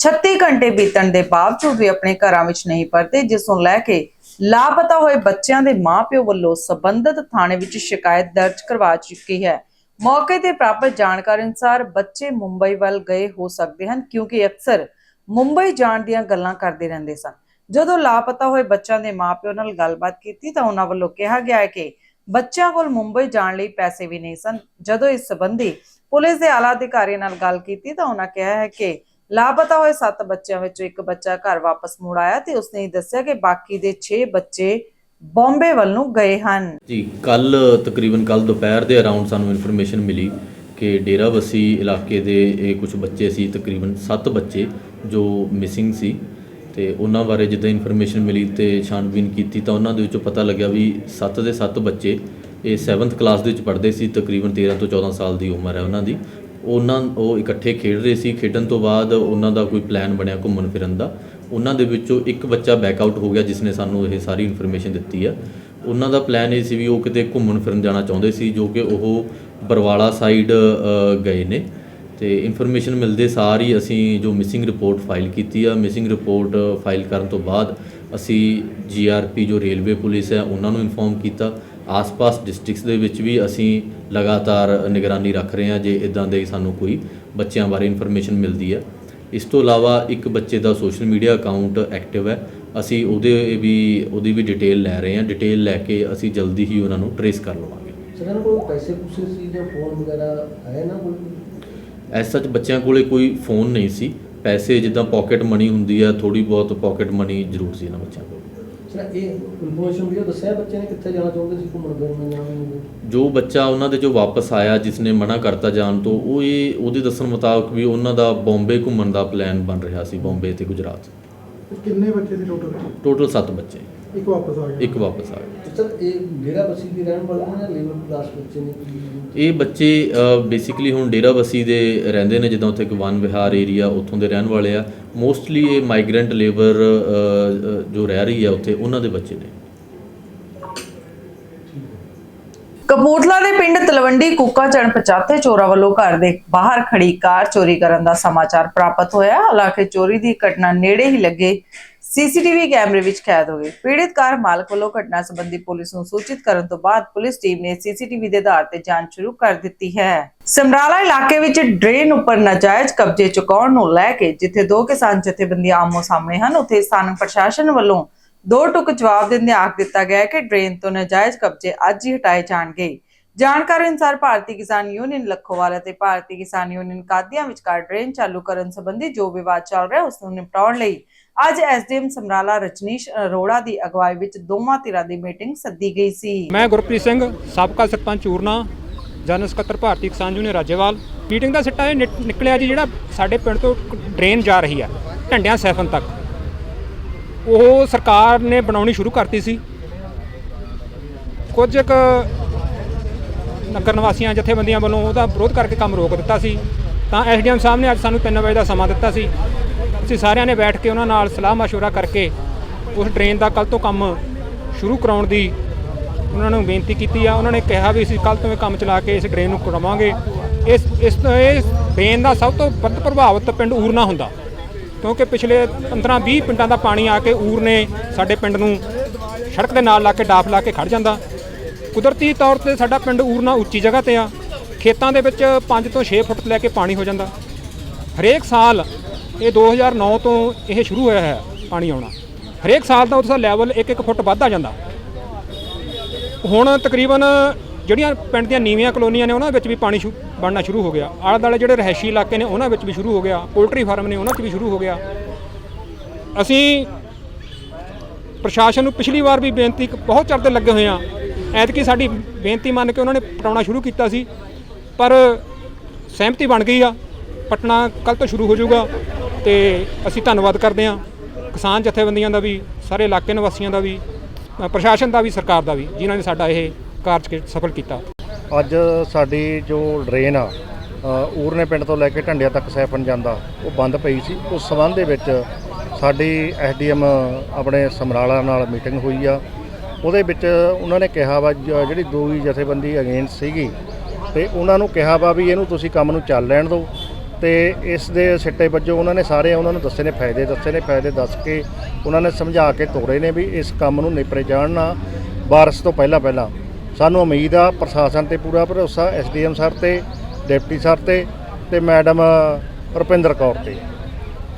36 ਘੰਟੇ ਬੀਤਣ ਦੇ ਬਾਵਜੂਦ ਵੀ ਆਪਣੇ ਘਰਾਂ ਵਿੱਚ ਨਹੀਂ ਪਰਤੇ ਜਿਸ ਨੂੰ ਲੈ ਕੇ ਲਾਪਤਾ ਹੋਏ ਬੱਚਿਆਂ ਦੇ ਮਾਪਿਓ ਵੱਲੋਂ ਸਬੰਧਤ ਥਾਣੇ ਵਿੱਚ ਸ਼ਿਕਾਇਤ ਦਰਜ ਕਰਵਾ ਚੁੱਕੀ ਹੈ। ਮੌਕੇ ਤੇ ਪ੍ਰਾਪਤ ਜਾਣਕਾਰੀ ਅਨੁਸਾਰ ਬੱਚੇ ਮੁੰਬਈ ਵੱਲ ਗਏ ਹੋ ਸਕਦੇ ਹਨ, ਕਿਉਂਕਿ ਅਕਸਰ ਮੁੰਬਈ ਜਾਣ ਦੀਆਂ ਗੱਲਾਂ ਕਰਦੇ ਰਹਿੰਦੇ ਸਨ। ਜਦੋਂ ਲਾਪਤਾ ਹੋਏ ਬੱਚਿਆਂ ਦੇ ਮਾਪਿਓ ਨਾਲ ਗੱਲਬਾਤ ਕੀਤੀ ਤਾਂ ਉਹਨਾਂ ਵੱਲੋਂ ਕਿਹਾ ਗਿਆ ਹੈ ਕਿ ਬੱਚਿਆਂ ਕੋਲ ਮੁੰਬਈ ਜਾਣ ਲਈ ਪੈਸੇ ਵੀ ਨਹੀਂ ਸਨ। ਜਦੋਂ ਇਸ ਸੰਬੰਧੀ ਪੁਲਿਸ ਦੇ ਆਲਾ ਅਧਿਕਾਰੀ ਨਾਲ ਗੱਲ ਕੀਤੀ ਤਾਂ ਉਹਨਾਂ ਕਿਹਾ ਹੈ ਕਿ ਲਾਪਤਾ ਹੋਏ 7 ਬੱਚਿਆਂ ਵਿੱਚੋਂ ਇੱਕ ਬੱਚਾ ਘਰ ਵਾਪਸ ਮੁੜ ਆਇਆ ਤੇ ਉਸਨੇ ਦੱਸਿਆ ਕਿ ਬਾਕੀ ਦੇ 6 ਬੱਚੇ ਬੰਬੇ ਵੱਲ ਨੂੰ ਗਏ ਹਨ। ਜੀ, ਕੱਲ ਤਕਰੀਬਨ ਕੱਲ ਦੁਪਹਿਰ ਦੇ ਅਰਾਊਂਡ ਸਾਨੂੰ ਇਨਫੋਰਮੇਸ਼ਨ ਮਿਲੀ ਕਿ ਡੇਰਾਬੱਸੀ ਇਲਾਕੇ ਦੇ ਇਹ ਕੁਝ ਬੱਚੇ ਸੀ, ਤਕਰੀਬਨ 7 ਬੱਚੇ ਜੋ ਮਿਸਿੰਗ ਸੀ। ਤੇ ਉਹਨਾਂ ਬਾਰੇ ਜਿੱਦਾਂ ਇਨਫੋਰਮੇਸ਼ਨ ਮਿਲੀ ਤੇ ਛਾਣਬੀਨ ਕੀਤੀ ਤਾਂ ਉਹਨਾਂ ਦੇ ਵਿੱਚੋਂ ਪਤਾ ਲੱਗਿਆ ਵੀ 7 ਦੇ 7 ਬੱਚੇ ਇਹ 7th ਕਲਾਸ ਦੇ ਵਿੱਚ ਪੜ੍ਹਦੇ ਸੀ, ਤਕਰੀਬਨ 13 ਤੋਂ 14 ਸਾਲ ਦੀ ਉਮਰ ਹੈ ਉਹਨਾਂ ਦੀ। ਉਹਨਾਂ ਉਹ ਇਕੱਠੇ ਖੇਡ ਰਹੇ ਸੀ। ਖੇਡਣ ਤੋਂ ਬਾਅਦ ਉਹਨਾਂ ਦਾ ਕੋਈ ਪਲਾਨ ਬਣਿਆ ਘੁੰਮਣ ਫਿਰਨ ਦਾ। ਉਹਨਾਂ ਦੇ ਵਿੱਚੋਂ ਇੱਕ ਬੱਚਾ ਬੈਕ ਆਊਟ ਹੋ ਗਿਆ ਜਿਸ ਨੇ ਸਾਨੂੰ ਇਹ ਸਾਰੀ ਇਨਫੋਰਮੇਸ਼ਨ ਦਿੱਤੀ ਹੈ ਉਹਨਾਂ ਦਾ ਪਲਾਨ ਇਹ ਸੀ ਵੀ ਉਹ ਕਿਤੇ ਘੁੰਮਣ ਫਿਰਨ ਜਾਣਾ ਚਾਹੁੰਦੇ ਸੀ, ਜੋ ਕਿ ਉਹ ਬਰਵਾਲਾ ਸਾਈਡ ਗਏ ਨੇ। ਤੇ ਇਨਫੋਰਮੇਸ਼ਨ ਮਿਲਦੇ ਸਾਰ ਹੀ ਅਸੀਂ ਜੋ ਮਿਸਿੰਗ ਰਿਪੋਰਟ ਫਾਈਲ ਕੀਤੀ ਆ ਮਿਸਿੰਗ ਰਿਪੋਰਟ ਫਾਈਲ ਕਰਨ ਤੋਂ ਬਾਅਦ ਅਸੀਂ ਜੀਆਰਪੀ ਜੋ ਰੇਲਵੇ ਪੁਲਿਸ ਹੈ, ਉਹਨਾਂ ਨੂੰ ਇਨਫੋਰਮ ਕੀਤਾ। ਆਸ-ਪਾਸ ਡਿਸਟ੍ਰਿਕਟਸ ਦੇ ਵਿੱਚ ਵੀ ਅਸੀਂ ਲਗਾਤਾਰ ਨਿਗਰਾਨੀ ਰੱਖ ਰਹੇ ਹਾਂ ਜੇ ਇਦਾਂ ਦੇ ਸਾਨੂੰ ਕੋਈ ਬੱਚਿਆਂ ਬਾਰੇ ਇਨਫੋਰਮੇਸ਼ਨ ਮਿਲਦੀ ਹੈ। ਇਸ ਤੋਂ ਇਲਾਵਾ ਇੱਕ ਬੱਚੇ ਦਾ ਸੋਸ਼ਲ ਮੀਡੀਆ ਅਕਾਊਂਟ ਐਕਟਿਵ ਹੈ। ਅਸੀਂ ਉਹਦੇ ਵੀ, ਉਹਦੀ ਵੀ ਡਿਟੇਲ ਲੈ ਰਹੇ ਹਾਂ। ਡਿਟੇਲ ਲੈ ਕੇ ਅਸੀਂ ਜਲਦੀ ਹੀ ਉਹਨਾਂ ਨੂੰ ਟਰੇਸ ਕਰ ਲਵਾਂਗੇ। ਸਰ, ਇਹਨਾਂ ਕੋਲ ਪੈਸੇ ਪੂਸੇ ਸੀ ਜਾਂ ਫੋਨ ਵਗੈਰਾ ਹੈ ਨਾ ਕੋਈ? ਐਸ ਸੱਚ ਬੱਚਿਆਂ ਕੋਲੇ ਕੋਈ ਫੋਨ ਨਹੀਂ ਸੀ। ਪੈਸੇ ਜਿੱਦਾਂ ਪਾਕਟ ਮਨੀ ਹੁੰਦੀ ਆ ਥੋੜੀ ਬਹੁਤ ਪਾਕਟ ਮਨੀ ਜ਼ਰੂਰ ਸੀ ਇਹਨਾਂ ਬੱਚਿਆਂ ਕੋਲ। ਸਰ ਇਹ ਇਨਫੋਰਮੇਸ਼ਨ ਵੀ ਉਹ ਦੱਸਿਆ ਬੱਚੇ ਨੇ ਕਿੱਥੇ ਜਾਣਾ ਚਾਹੁੰਦੇ ਸੀ ਘੁੰਮਣ ਫਿਰਨ ਜਾਂ ਜੋ ਬੱਚਾ ਉਹਨਾਂ ਦੇ ਜੋ ਵਾਪਸ ਆਇਆ ਜਿਸ ਨੇ ਮਨਾ ਕਰਤਾ ਜਾਣ ਤੋਂ ਉਹ ਇਹ ਉਹਦੇ ਦੱਸਣ ਮੁਤਾਬਕ ਵੀ ਉਹਨਾਂ ਦਾ ਬੰਬੇ ਘੁੰਮਣ ਦਾ ਪਲਾਨ ਬਣ ਰਿਹਾ ਸੀ ਬੰਬੇ ਤੇ ਗੁਜਰਾਤ। ਕਿੰਨੇ ਬੱਚੇ ਸੀ ਟੋਟਲ ਟੋਟਲ 7 ਬੱਚੇ। ਇੱਕ ਵਾਪਸ ਆ ਗਿਆ। ਇੱਕ ਵਾਪਸ ਆ ਗਏ ਸਰ ਇਹ ਡੇਰਾ ਬਸੀ ਦੇ ਰਹਿਣ ਵਾਲੇ ਨੇ ਜਾਂ ਲੇਬਰ ਕਲਾਸ ਬੱਚੇ ਨੇ ਇਹ ਬੱਚੇ ਬੇਸਿਕਲੀ ਹੁਣ ਡੇਰਾਬੱਸੀ ਦੇ ਰਹਿੰਦੇ ਨੇ ਜਿੱਦਾਂ ਉੱਥੇ ਇੱਕ ਵਨ ਵਿਹਾਰ ਏਰੀਆ ਉੱਥੋਂ ਦੇ ਰਹਿਣ ਵਾਲੇ ਆ। ਮੋਸਟਲੀ ਇਹ ਮਾਈਗ੍ਰੈਂਟ ਲੇਬਰ ਜੋ ਰਹਿ ਰਹੀ ਆ ਉੱਥੇ ਉਹਨਾਂ ਦੇ ਬੱਚੇ ਨੇ। ਕਪੂਰਥਲਾ ਦੇ ਪਿੰਡ ਤਲਵੰਡੀ ਕੂਕਾ ਚਣ ਪਚਾਤੇ ਚੋਰਾਂ ਵੱਲੋਂ ਘਰ ਦੇ ਬਾਹਰ ਖੜੀ ਕਾਰ ਚੋਰੀ ਕਰਨ ਦਾ ਸਮਾਚਾਰ ਪ੍ਰਾਪਤ ਹੋਇਆ। ਹਾਲਾਂਕਿ ਚੋਰੀ ਦੀ ਘਟਨਾ ਨੇੜੇ ਹੀ ਲੱਗੇ। ਸੀਸੀਟੀਵੀ ਕੈਮਰੇ ਵਿੱਚ ਕੈਦ ਹੋ ਗਈ ਪੀੜਿਤ ਕਾਰ ਮਾਲਕ ਵੱਲੋਂ ਘਟਨਾ ਸੰਬੰਧੀ ਪੁਲਿਸ ਨੂੰ ਸੂਚਿਤ ਕਰਨ ਤੋਂ ਬਾਅਦ ਪੁਲਿਸ ਟੀਮ ਨੇ ਸੀਸੀਟੀਵੀ ਦੇ ਆਧਾਰ ਤੇ ਜਾਂਚ ਸ਼ੁਰੂ ਕਰ ਦਿੱਤੀ ਹੈ। ਸਮਰਾਲਾ ਇਲਾਕੇ ਵਿੱਚ ਡਰੇਨ ਉੱਪਰ ਨਾਜਾਇਜ਼ ਕਬਜ਼ੇ ਚੁਕਾਉਣ ਨੂੰ ਲੈ ਕੇ ਜਿੱਥੇ ਦੋ ਕਿਸਾਨ ਜਥੇਬੰਦੀਆਂ ਆਮੋ ਸਾਹਮਣੇ ਹਨ, ਉੱਥੇ ਸਥਾਨਕ ਪ੍ਰਸ਼ਾਸਨ ਵੱਲੋਂ ਦੋ ਟੁਕ ਜਵਾਬ ਦਿੰਦੇ ਆਖ ਦਿੱਤਾ ਗਿਆ ਕਿ ਡਰੇਨ ਤੋਂ ਨਾਜਾਇਜ਼ ਕਬਜ਼ੇ ਅੱਜ ਹੀ ਹਟਾਏ ਜਾਣਗੇ। ਜਾਣਕਾਰੀ ਅਨੁਸਾਰ ਭਾਰਤੀ ਕਿਸਾਨ ਯੂਨੀਅਨ ਲੱਖੋਵਾਲ ਅਤੇ ਭਾਰਤੀ ਕਿਸਾਨ ਯੂਨੀਅਨ ਕਾਦੀਆਂ ਵਿਚਕਾਰ ਡਰੇਨ ਚਾਲੂ ਕਰਨ ਸੰਬੰਧੀ ਜੋ ਵਿਵਾਦ ਚੱਲ ਰਿਹਾ, ਉਸ ਨੂੰ ਨਿਪਟਾਉਣ ਲਈ ਅੱਜ ਐਸਡੀਐਮ ਸਮਰਾਲਾ ਰਜਨੀਸ਼ ਅਰੋੜਾ ਦੀ ਅਗਵਾਈ ਵਿੱਚ ਦੋਵਾਂ ਧਿਰਾਂ ਦੀ ਮੀਟਿੰਗ ਸੱਦੀ ਗਈ ਸੀ। ਮੈਂ ਗੁਰਪ੍ਰੀਤ ਸਿੰਘ, ਸਾਬਕਾ ਸਰਪੰਚ ਚੂਰਨਾ ਜਨਰਲ ਸਕੱਤਰ ਭਾਰਤੀ ਕਿਸਾਨ ਯੂਨੀਅਨ ਰਾਜੇਵਾਲ। ਮੀਟਿੰਗ ਦਾ ਸਿੱਟਾ ਇਹ ਨਿਕਲਿਆ ਜੀ ਜਿਹੜਾ ਸਾਡੇ ਪਿੰਡ ਤੋਂ ਡਰੇਨ ਜਾ ਰਹੀ ਆ ਢੰਡਿਆਂ ਸੈਫਨ ਤੱਕ। ਉਹ ਸਰਕਾਰ ਨੇ ਬਣਾਉਣੀ ਸ਼ੁਰੂ ਕਰਤੀ ਸੀ ਕੁਝ ਕੁ ਨਗਰ ਨਿਵਾਸੀਆਂ ਜਥੇਬੰਦੀਆਂ ਵੱਲੋਂ ਉਹਦਾ ਵਿਰੋਧ ਕਰਕੇ ਕੰਮ ਰੋਕ ਦਿੱਤਾ ਸੀ ਤਾਂ ਐਸਡੀਐਮ ਸਾਹਿਬ ਨੇ ਅੱਜ ਸਾਨੂੰ 3 ਵਜੇ ਦਾ ਸਮਾਂ ਦਿੱਤਾ ਸੀ ਅਸੀਂ ਸਾਰਿਆਂ ਨੇ ਬੈਠ ਕੇ ਉਹਨਾਂ ਨਾਲ ਸਲਾਹ مشورہ ਕਰਕੇ ਉਸ ਡਰੇਨ ਦਾ ਕੱਲ ਤੋਂ ਕੰਮ ਸ਼ੁਰੂ ਕਰਾਉਣ ਦੀ ਉਹਨਾਂ ਨੂੰ ਬੇਨਤੀ ਕੀਤੀ ਆ ਉਹਨਾਂ ਨੇ ਕਿਹਾ ਵੀ ਅਸੀਂ ਕੱਲ ਤੋਂ ਇਹ ਕੰਮ ਚਲਾ ਕੇ ਇਸ ਡਰੇਨ ਨੂੰ ਕਰਾਵਾਂਗੇ ਇਸ ਇਸ ਇਸ ਡਰੇਨ ਦਾ ਸਭ ਤੋਂ ਵੱਧ ਪ੍ਰਭਾਵਿਤ ਪਿੰਡ ਊਰਨਾ ਹੁੰਦਾ ਕਿਉਂਕਿ ਪਿਛਲੇ 15-20 ਪਿੰਡਾਂ ਦਾ ਪਾਣੀ ਆ ਕੇ ਊਰ ਨੇ ਸਾਡੇ ਪਿੰਡ ਨੂੰ ਸੜਕ ਦੇ ਨਾਲ ਲਾ ਕੇ ਡਾਫ ਲਾ ਕੇ ਖੜ ਜਾਂਦਾ। ਕੁਦਰਤੀ ਤੌਰ ਤੇ ਸਾਡਾ ਪਿੰਡ ਊਰਨਾ ਉੱਚੀ ਜਗ੍ਹਾ ਤੇ ਆ। ਖੇਤਾਂ ਦੇ ਵਿੱਚ 5 ਤੋਂ 6 ਫੁੱਟ ਲੈ ਕੇ ਪਾਣੀ ਹੋ ਜਾਂਦਾ। ਹਰੇਕ ਸਾਲ ਇਹ 2009 ਤੋਂ ਇਹ ਸ਼ੁਰੂ ਹੋਇਆ ਹੈ ਪਾਣੀ ਆਉਣਾ। ਹਰੇਕ ਸਾਲ ਦਾ ਉਸਦਾ ਲੈਵਲ 1-1 ਫੁੱਟ ਵੱਧਦਾ ਜਾਂਦਾ। ਹੁਣ ਤਕਰੀਬਨ ਜਿਹੜੀਆਂ ਪਿੰਡ ਦੀਆਂ ਨੀਵੀਆਂ ਕਲੋਨੀਆਂ ਨੇ ਉਹਨਾਂ ਵਿੱਚ ਵੀ ਪਾਣੀ ਸ਼ੁ- ਬਣਨਾ ਸ਼ੁਰੂ ਹੋ ਗਿਆ। ਆਲੇ ਦੁਆਲੇ ਜਿਹੜੇ ਰਹਿਸ਼ੀ ਇਲਾਕੇ ਨੇ, ਉਹਨਾਂ ਵਿੱਚ ਵੀ ਸ਼ੁਰੂ ਹੋ ਗਿਆ। ਪੋਲਟਰੀ ਫਾਰਮ ਨੇ, ਉਹਨਾਂ 'ਚ ਵੀ ਸ਼ੁਰੂ ਹੋ ਗਿਆ। ਅਸੀਂ ਪ੍ਰਸ਼ਾਸਨ ਨੂੰ ਪਿਛਲੀ ਵਾਰ ਵੀ ਬੇਨਤੀ ਬਹੁਤ ਚਿਰ ਲੱਗੇ ਹੋਏ ਆ ਐਤਕੀ ਸਾਡੀ ਬੇਨਤੀ ਮੰਨ ਕੇ ਉਹਨਾਂ ਨੇ ਪਟਾਉਣਾ ਸ਼ੁਰੂ ਕੀਤਾ ਸੀ। ਪਰ ਸਹਿਮਤੀ ਬਣ ਗਈ ਆ। ਪਟਣਾ ਕੱਲ ਤੋਂ ਸ਼ੁਰੂ ਹੋ ਜਾਊਗਾ ਤੇ ਅਸੀਂ ਧੰਨਵਾਦ ਕਰਦੇ ਆ ਕਿਸਾਨ ਜਥੇਬੰਦੀਆਂ ਦਾ ਵੀ, ਸਾਰੇ ਇਲਾਕੇ ਨਿਵਾਸੀਆਂ ਦਾ ਵੀ ਪ੍ਰਸ਼ਾਸਨ ਦਾ ਵੀ, ਸਰਕਾਰ ਦਾ ਵੀ, ਜਿਨ੍ਹਾਂ ਨੇ ਸਾਡਾ ਇਹ ਕਾਰਜ ਸਫਲ ਕੀਤਾ। ਅੱਜ ਸਾਡੀ ਜੋ ਡਰੇਨ ਆ ਊਰਨੇ ਪਿੰਡ ਤੋਂ ਲੈ ਕੇ ਢੰਡਿਆ ਤੱਕ ਸੈਫਨ ਜਾਂਦਾ, ਉਹ ਬੰਦ ਪਈ ਸੀ। ਉਸ ਸਬੰਧ ਦੇ ਵਿੱਚ ਸਾਡੀ ਐਸਡੀਐਮ ਆਪਣੇ ਸਮਰਾਲਾ ਨਾਲ ਮੀਟਿੰਗ ਹੋਈ ਆ। ਉਹਦੇ ਵਿੱਚ ਉਹਨਾਂ ਨੇ ਕਿਹਾ ਵਾ ਜਿਹੜੀ ਦੂਜੀ ਜਥੇਬੰਦੀ ਅਗੇਂਸਟ ਸੀਗੀ, ਤੇ ਉਹਨਾਂ ਨੂੰ ਕਿਹਾ ਵਾ ਵੀ ਇਹਨੂੰ ਤੁਸੀਂ ਕੰਮ ਨੂੰ ਚੱਲ ਲੈਣ ਦਿਓ ਤੇ ਇਸ ਦੇ ਸਿੱਟੇ ਵਜੋਂ ਉਹਨਾਂ ਨੇ ਸਾਰੇ ਉਹਨਾਂ ਨੂੰ ਦੱਸੇ ਨੇ, ਫਾਇਦੇ ਦੱਸੇ ਨੇ, ਫਾਇਦੇ ਦੱਸ ਕੇ ਉਹਨਾਂ ਨੇ ਸਮਝਾ ਕੇ ਤੋਰੇ ਨੇ ਵੀ ਇਸ ਕੰਮ ਨੂੰ ਨਿਪਰੇ ਜਾਣ ਨਾ। ਬਾਰਿਸ਼ ਤੋਂ ਪਹਿਲਾਂ ਪਹਿਲਾਂ ਸਾਨੂੰ ਉਮੀਦ ਆ ਪ੍ਰਸ਼ਾਸਨ ਤੇ ਪੂਰਾ ਭਰੋਸਾ ਐਸਡੀਐਮ ਸਰ ਤੇ, ਡਿਪਟੀ ਸਰ ਤੇ ਤੇ ਮੈਡਮ ਰੁਪਿੰਦਰ ਕੌਰ ਤੇ।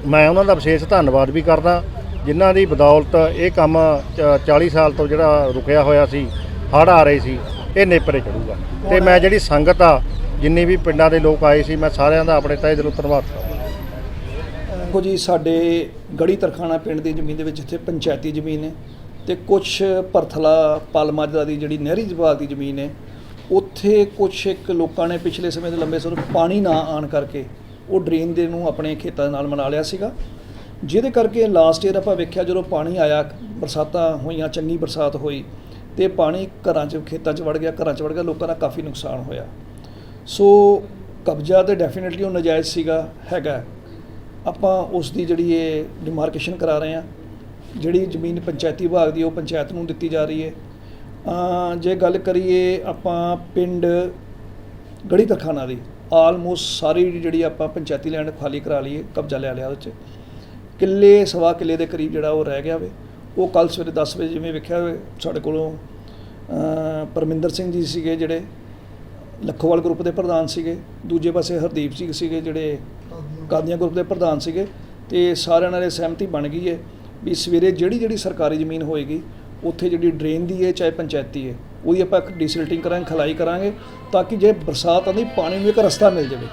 ਮੈਂ ਉਹਨਾਂ ਦਾ ਵਿਸ਼ੇਸ਼ ਧੰਨਵਾਦ ਵੀ ਕਰਦਾ, ਜਿਨ੍ਹਾਂ ਦੀ ਬਦੌਲਤ ਇਹ ਕੰਮ ਚ- 40 ਸਾਲ ਤੋਂ ਜਿਹੜਾ ਰੁਕਿਆ ਹੋਇਆ ਸੀ, ਹੜ੍ਹ ਆ ਰਹੇ ਸੀ, ਇਹ ਨੇਪਰੇ ਚੜੂਗਾ। ਤੇ ਮੈਂ ਜਿਹੜੀ ਸੰਗਤ ਆ, ਜਿੰਨੀ ਵੀ ਪਿੰਡਾਂ ਦੇ ਲੋਕ ਆਏ ਸੀ, ਮੈਂ ਸਾਰਿਆਂ ਦਾ ਆਪਣੇ ਤਹਿ ਦਿਲੋਂ ਧੰਨਵਾਦ ਕਰਦਾ। ਦੇਖੋ ਜੀ, ਸਾਡੇ ਗੜੀ ਤਰਖਾਣਾ ਪਿੰਡ ਦੀ ਜ਼ਮੀਨ ਦੇ ਵਿੱਚ ਇੱਥੇ ਪੰਚਾਇਤੀ ਜ਼ਮੀਨ ਹੈ। ਤੇ ਕੁਝ ਭਰਥਲਾ ਪਾਲਮਾਜਰਾ ਦੀ ਜਿਹੜੀ ਨਹਿਰੀ ਵਿਭਾਗ ਦੀ ਜ਼ਮੀਨ ਹੈ, ਉੱਥੇ ਕੁਝ ਇੱਕ ਲੋਕਾਂ ਨੇ ਪਿਛਲੇ ਸਮੇਂ ਦੇ ਲੰਬੇ ਸਮੇਂ ਪਾਣੀ ਨਾ ਆਣ ਕਰਕੇ ਉਹ ਡਰੇਨ ਦੇ ਨੂੰ ਆਪਣੇ ਖੇਤਾਂ ਨਾਲ ਮਨਾ ਲਿਆ ਸੀਗਾ। ਜਿਹਦੇ ਕਰਕੇ ਲਾਸਟ ਈਅਰ ਆਪਾਂ ਵੇਖਿਆ ਜਦੋਂ ਪਾਣੀ ਆਇਆ, ਬਰਸਾਤਾਂ ਹੋਈਆਂ, ਚੰਗੀ ਬਰਸਾਤ ਹੋਈ, ਤੇ ਪਾਣੀ ਘਰਾਂ 'ਚ, ਖੇਤਾਂ 'ਚ ਵੜ ਗਿਆ, ਘਰਾਂ 'ਚ ਵੜ ਗਿਆ, ਲੋਕਾਂ ਦਾ ਕਾਫੀ ਨੁਕਸਾਨ ਹੋਇਆ। ਸੋ ਕਬਜ਼ਾ ਤੇ ਡੈਫੀਨਿਟਲੀ ਉਹ ਨਜਾਇਜ਼ ਸੀਗਾ, ਹੈਗਾ। ਆਪਾਂ ਉਸ ਦੀ ਜਿਹੜੀ ਇਹ ਡਿਮਾਰਕੇਸ਼ਨ ਕਰਾ ਰਹੇ ਹਾਂ। ਜਿਹੜੀ ਜ਼ਮੀਨ ਪੰਚਾਇਤੀ ਵਿਭਾਗ ਦੀ, ਉਹ ਪੰਚਾਇਤ ਨੂੰ ਦਿੱਤੀ ਜਾ ਰਹੀ ਹੈ। ਜੇ ਗੱਲ ਕਰੀਏ ਆਪਾਂ ਪਿੰਡ ਗੜੀ ਤਰਖਾਨਾ ਦੀ ਆਲਮੋਸਟ ਸਾਰੀ ਜਿਹੜੀ ਆਪਾਂ ਪੰਚਾਇਤੀ ਲੈਂਡ ਖਾਲੀ ਕਰਾ ਲਈਏ, ਕਬਜ਼ਾ ਲੈ ਲਿਆ ਉਹਦੇ 'ਚ। ਕਿੱਲੇ, ਸਵਾ ਕਿੱਲੇ ਦੇ ਕਰੀਬ ਜਿਹੜਾ ਉਹ ਰਹਿ ਗਿਆ ਵੇ। ਉਹ ਕੱਲ ਸਵੇਰੇ 10 ਵਜੇ ਜਿਵੇਂ ਵੇਖਿਆ ਹੋਵੇ, ਸਾਡੇ ਕੋਲੋਂ ਪਰਮਿੰਦਰ ਸਿੰਘ ਜੀ ਸੀਗੇ ਜਿਹੜੇ, ਲੱਖੋਵਾਲ ਗਰੁੱਪ ਦੇ ਪ੍ਰਧਾਨ ਸੀਗੇ। ਦੂਜੇ ਪਾਸੇ ਹਰਦੀਪ ਸਿੰਘ ਸੀਗੇ ਜਿਹੜੇ, ਕਾਦੀਆਂ ਗਰੁੱਪ ਦੇ ਪ੍ਰਧਾਨ ਸੀਗੇ। ਤੇ ਸਾਰਿਆਂ ਨਾਲ ਇਹ ਸਹਿਮਤੀ ਬਣ ਗਈ ਹੈ ਵੀ ਸਵੇਰੇ ਜਿਹੜੀ ਜਿਹੜੀ ਸਰਕਾਰੀ ਜ਼ਮੀਨ ਹੋਏਗੀ, ਉੱਥੇ ਜਿਹੜੀ ਡਰੇਨ ਦੀ ਹੈ, ਚਾਹੇ ਪੰਚਾਇਤੀ ਹੈ, ਉਹਦੀ ਆਪਾਂ ਇੱਕ ਕਰਾਂਗੇ, ਖਲਾਈ ਕਰਾਂਗੇ, ਤਾਂ ਕਿ ਜੇ ਬਰਸਾਤ ਆਉਂਦੀ ਪਾਣੀ ਨੂੰ ਇੱਕ ਰਸਤਾ ਮਿਲ ਜਾਵੇ।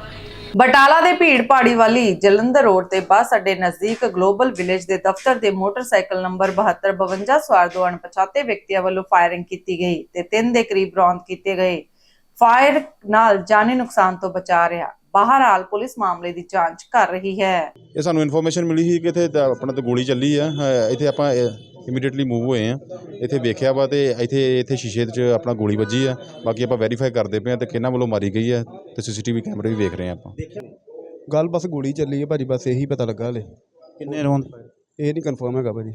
ਬਟਾਲਾ ਦੇ ਭੀੜ ਪਹਾੜੀ ਵਾਲੀ ਜਲੰਧਰ ਰੋਡ ਤੇ ਬੱਸ ਅੱਡੇ ਨਜ਼ਦੀਕ ਗਲੋਬਲ ਵਿਲੇਜ ਦੇ ਦਫ਼ਤਰ ਦੇ ਮੋਟਰਸਾਈਕਲ ਨੰਬਰ 7252 ਸਵਾਰ ਦੋ ਅਣਪਛਾਤੇ ਵਿਅਕਤੀਆਂ ਵੱਲੋਂ ਫਾਇਰਿੰਗ ਕੀਤੀ ਗਈ ਤੇ ਤਿੰਨ ਦੇ ਕਰੀਬ ਰੌਂਦ ਕੀਤੇ ਗਏ। ਫਾਇਰ ਨਾਲ ਜਾਨੀ ਨੁਕਸਾਨ ਤੋਂ ਬਚਾ ਰਿਹਾ। ਬਹਰਹਾਲ ਪੁਲਿਸ ਮਾਮਲੇ ਦੀ ਜਾਂਚ ਕਰ ਰਹੀ ਹੈ। ਇਹ ਸਾਨੂੰ ਇਨਫੋਰਮੇਸ਼ਨ ਮਿਲੀ ਸੀ ਕਿ ਇੱਥੇ ਤਾਂ ਆਪਣਾ ਤੇ ਗੋਲੀ ਚੱਲੀ ਆ। ਅ, ਇੱਥੇ ਆਪਾਂ ਇਮੀਡੀਏਟਲੀ ਮੂਵ ਹੋਏ ਆ। ਇੱਥੇ ਵੇਖਿਆ ਵਾ ਤੇ ਇੱਥੇ ਇੱਥੇ ਸ਼ੀਸ਼ੇ 'ਚ ਆਪਣਾ ਗੋਲੀ ਵੱਜੀ ਆ। ਬਾਕੀ ਆਪਾਂ ਵੈਰੀਫਾਈ ਕਰਦੇ ਪਏ ਆ ਤੇ ਕਿਹਨਾਂ ਵੱਲੋਂ ਮਾਰੀ ਗਈ ਆ ਤੇ ਸੀਸੀਟੀਵੀ ਕੈਮਰੇ ਵੀ ਵੇਖ ਰਹੇ ਆ ਆਪਾਂ। ਗੱਲ ਬਸ ਗੋਲੀ ਚੱਲੀ ਹੈ ਭਾਜੀ ਬਸ ਇਹੀ ਪਤਾ ਲੱਗਾ ਹਲੇ। ਕਿੰਨੇ ਰੌਂਦ? ਇਹ ਨਹੀਂ ਕਨਫਰਮ ਹੈਗਾ ਭਾਜੀ।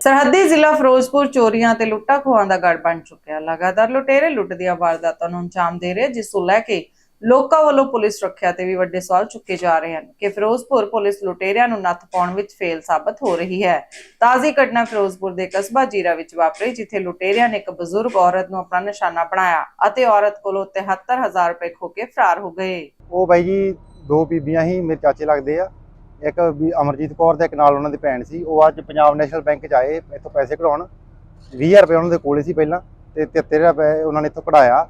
ਸਰਹੱਦੀ ਜ਼ਿਲ੍ਹਾ ਫਿਰੋਜ਼ਪੁਰ ਚੋਰੀਆਂ ਤੇ ਲੁੱਟਾਂ ਖੋਹਾਂ ਦਾ ਗੜ ਬਣ ਚੁੱਕਿਆ। ਲਗਾਤਾਰ ਲੁਟੇਰੇ ਲੁੱਟ ਦੀਆਂ ਵਾਰਦਾਤਾਂ ਨੂੰ ਅੰਜਾਮ ਦੇ ਰਹੇ ਜਿਸ ਤੋਂ ਲੈ ਕੇ ਲੋਕਾਂ ਵੱਲੋਂ ਪੁਲਿਸ ਸੁਰੱਖਿਆ ਤੇ ਵੀ ਵੱਡੇ ਸਵਾਲ ਚੁੱਕੇ ਜਾ ਰਹੇ ਹਨ ਕਿ ਫਿਰੋਜ਼ਪੁਰ ਪੁਲਿਸ ਲੁਟੇਰਿਆਂ ਨੂੰ ਨੱਥ ਪਾਉਣ ਵਿੱਚ ਫੇਲ ਸਾਬਤ ਹੋ ਰਹੀ ਹੈ। ਤਾਜ਼ੀ ਘਟਨਾ ਫਿਰੋਜ਼ਪੁਰ ਦੇ ਕਸਬਾ ਜੀਰਾ ਵਿੱਚ ਵਾਪਰੀ, ਜਿੱਥੇ ਲੁਟੇਰਿਆਂ ਨੇ ਇੱਕ ਬਜ਼ੁਰਗ ਔਰਤ ਨੂੰ ਆਪਣਾ ਨਿਸ਼ਾਨਾ ਬਣਾਇਆ ਅਤੇ ਔਰਤ ਕੋਲੋਂ 73000 ਰੁਪਏ ਖੋ ਕੇ ਫਰਾਰ ਹੋ ਗਏ। ਉਹ ਬਾਈ ਜੀ, ਦੋ ਬੀਬੀਆਂ ਹੀ ਮੇਰੇ ਚਾਚੇ ਲੱਗਦੇ ਆ। ਇੱਕ ਵੀ ਅਮਰਜੀਤ ਕੌਰ ਤੇ ਇੱਕ ਨਾਲ ਉਹਨਾਂ ਦੀ ਭੈਣ ਸੀ। ਉਹ ਅੱਜ ਪੰਜਾਬ ਨੈਸ਼ਨਲ ਬੈਂਕ 'ਚ ਆਏ, ਇੱਥੋਂ ਪੈਸੇ ਕਢਾਉਣ। 20000 ਰੁਪਏ ਉਹਨਾਂ ਦੇ ਕੋਲੇ ਸੀ ਪਹਿਲਾਂ ਤੇ 73 ਰੁਪਏ ਉਹਨਾਂ ਨੇ ਇੱਥੋਂ ਕਢਾਇਆ।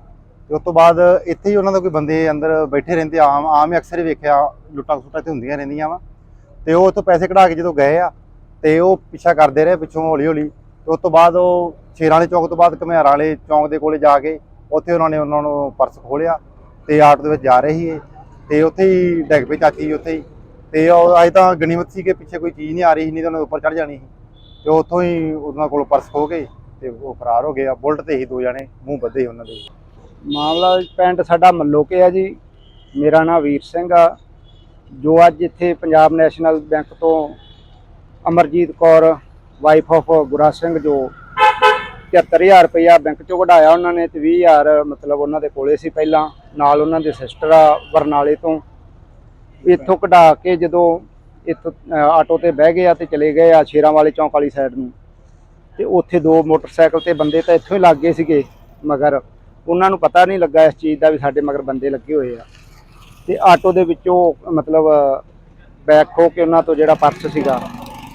ਤੇ ਉਸ ਤੋਂ ਬਾਅਦ ਇੱਥੇ ਹੀ ਉਹਨਾਂ ਦਾ ਕੋਈ ਬੰਦੇ ਅੰਦਰ ਬੈਠੇ ਰਹਿੰਦੇ ਆਮ ਆਮ ਹੀ ਅਕਸਰ ਹੀ ਵੇਖਿਆ, ਲੁੱਟਾਂ ਖਸੁੱਟਾਂ ਤੇ ਹੁੰਦੀਆਂ ਰਹਿੰਦੀਆਂ ਵਾ। ਤੇ ਉਹ ਉੱਥੋਂ ਪੈਸੇ ਕਢਾ ਕੇ ਜਦੋਂ ਗਏ ਆ, ਤੇ ਉਹ ਪਿੱਛਾ ਕਰਦੇ ਰਹੇ ਪਿੱਛੋਂ ਹੌਲੀ ਹੌਲੀ ਤੇ ਉਸ ਤੋਂ ਬਾਅਦ ਉਹ ਸ਼ੇਰਾਂ ਵਾਲੇ ਚੌਕ ਤੋਂ ਬਾਅਦ ਘਮਿਆਰਾਂ ਵਾਲੇ ਚੌਕ ਦੇ ਕੋਲੇ ਜਾ ਕੇ ਉੱਥੇ ਉਹਨਾਂ ਨੇ ਉਹਨਾਂ ਨੂੰ ਪਰਸ ਖੋਲਿਆ ਤੇ ਆਟੋ ਦੇ ਵਿੱਚ ਜਾ ਰਹੇ ਸੀ ਇਹ। ਤੇ ਉੱਥੇ ਹੀ ਡਿੱਗ ਪਈ ਚਾਚੀ ਉੱਥੇ ਹੀ। ਤੇ ਉਹ ਅੱਜ ਤਾਂ ਗਨੀਮਤ ਸੀ ਕਿ ਪਿੱਛੇ ਕੋਈ ਚੀਜ਼ ਨਹੀਂ ਆ ਰਹੀ ਨਹੀਂ ਤਾਂ ਉਹਨਾਂ ਦੇ ਉੱਪਰ ਚੜ ਜਾਣੀ ਸੀ। ਤੇ ਉੱਥੋਂ ਹੀ ਉਹਨਾਂ ਕੋਲ ਪਰਸ ਖੋ ਗਏ ਤੇ ਉਹ ਫਰਾਰ ਹੋ ਗਏ ਆ। ਬੁਲਟ ਤੇ ਹੀ ਦੋ ਜਣੇ ਮੂੰਹ ਬੱਧੇ ਉਹਨਾਂ ਦੇ। ਮਾਮਲਾ ਪਿੰਡ ਸਾਡਾ ਮੱਲੋਕੇ ਆ ਜੀ। ਮੇਰਾ ਨਾਮ ਵੀਰ ਸਿੰਘ ਆ। ਜੋ ਅੱਜ ਇੱਥੇ ਪੰਜਾਬ ਨੈਸ਼ਨਲ ਬੈਂਕ ਤੋਂ ਅਮਰਜੀਤ ਕੌਰ ਵਾਈਫ ਆਫ ਗੁਰਾ ਸਿੰਘ, ਜੋ 73000 ਰੁਪਇਆ ਬੈਂਕ ਚੋਂ ਕਢਾਇਆ ਉਹਨਾਂ ਨੇ ਤੇ 20000 ਮਤਲਬ ਉਹਨਾਂ ਦੇ ਕੋਲੇ ਸੀ ਪਹਿਲਾਂ, ਨਾਲ ਉਹਨਾਂ ਦੇ ਸਿਸਟਰ ਆ ਬਰਨਾਲੇ ਤੋਂ। ਇੱਥੋਂ ਕਢਾ ਕੇ ਜਦੋਂ ਇੱਥੋਂ ਆਟੋ ਤੇ ਬਹਿ ਗਏ ਆ ਤੇ ਚਲੇ ਗਏ ਆ ਸ਼ੇਰਾਂ ਵਾਲੇ ਚੌਂਕ ਵਾਲੀ ਸਾਈਡ ਨੂੰ। ਤੇ ਉੱਥੇ ਦੋ ਮੋਟਰਸਾਈਕਲ ਤੇ ਬੰਦੇ ਤਾਂ ਇੱਥੋਂ ਹੀ ਲੱਗ ਗਏ ਸੀਗੇ, ਮਗਰ ਉਹਨਾਂ ਨੂੰ ਪਤਾ ਨਹੀਂ ਲੱਗਾ ਇਸ ਚੀਜ਼ ਦਾ ਵੀ ਸਾਡੇ ਮਗਰ ਬੰਦੇ ਲੱਗੇ ਹੋਏ ਆ। ਤੇ ਆਟੋ ਦੇ ਵਿੱਚੋਂ, ਮਤਲਬ, ਬੈਕ ਖੋ ਕੇ ਉਹਨਾਂ ਤੋਂ ਜਿਹੜਾ ਪਰਸ ਸੀਗਾ,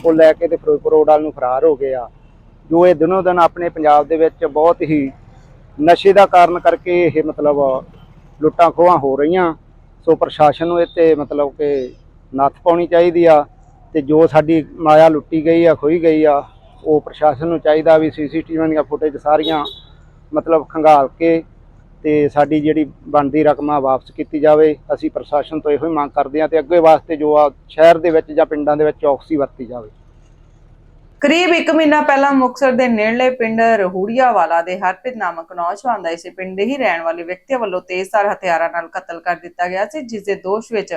ਉਹ ਲੈ ਕੇ ਤੇ ਫਿਰੋਜ਼ਪੁਰ ਰੋਡ ਵੱਲ ਨੂੰ ਫਰਾਰ ਹੋ ਗਏ ਆ ਜੋ ਇਹ ਦਿਨੋ ਦਿਨ ਆਪਣੇ ਪੰਜਾਬ ਦੇ ਵਿੱਚ ਬਹੁਤ ਹੀ ਨਸ਼ੇ ਦਾ ਕਾਰਨ ਕਰਕੇ ਇਹ, ਮਤਲਬ, ਲੁੱਟਾਂ ਖੋਹਾਂ ਹੋ ਰਹੀਆਂ। ਸੋ ਪ੍ਰਸ਼ਾਸਨ ਨੂੰ ਇਹ ਤੇ ਮਤਲਬ ਕਿ ਨੱਥ ਪਾਉਣੀ ਚਾਹੀਦੀ ਆ ਤੇ ਜੋ ਸਾਡੀ ਮਾਇਆ ਲੁੱਟੀ ਗਈ ਆ ਖੋਈ ਗਈ ਆ, ਉਹ ਪ੍ਰਸ਼ਾਸਨ ਨੂੰ ਚਾਹੀਦਾ ਵੀ ਸੀਸੀਟੀਵੀ ਦੀਆਂ ਫੁਟੇਜ ਸਾਰੀਆਂ ਮਤਲਬ ਖੰਗਾਲ ਕੇ ਤੇ ਸਾਡੀ ਜਿਹੜੀ ਬਣਦੀ ਰਕਮ ਆ ਵਾਪਸ ਕੀਤੀ ਜਾਵੇ। ਅਸੀਂ ਪ੍ਰਸ਼ਾਸਨ ਤੋਂ ਇਹੋ ਹੀ ਮੰਗ ਕਰਦੇ ਹਾਂ ਤੇ ਅੱਗੇ ਵਾਸਤੇ ਜੋ ਆ ਸ਼ਹਿਰ ਦੇ ਵਿੱਚ ਜਾਂ ਪਿੰਡਾਂ ਦੇ ਵਿੱਚ ਚੌਕਸੀ ਵਰਤੀ ਜਾਵੇ। ਕਰੀਬ 1 ਮਹੀਨਾ ਪਹਿਲਾਂ ਮੁਕਤਸਰ ਦੇ ਨੇੜਲੇ ਪਿੰਡ ਰਹੂੜੀਆ ਵਾਲਾ ਦੇ ਹਰਪ੍ਰੀਤ ਨਾਮਕ ਨੌਜਵਾਨ ਦਾ ਇਸੇ ਪਿੰਡ ਦੇ ਹੀ ਰਹਿਣ ਵਾਲੇ ਵਿਅਕਤੀ ਵੱਲੋਂ ਤੇਜ਼ਧਾਰ ਹਥਿਆਰਾਂ ਨਾਲ ਕਤਲ ਕਰ ਦਿੱਤਾ ਗਿਆ ਸੀ, ਜਿਸ ਦੇ ਦੋਸ਼ ਵਿੱਚ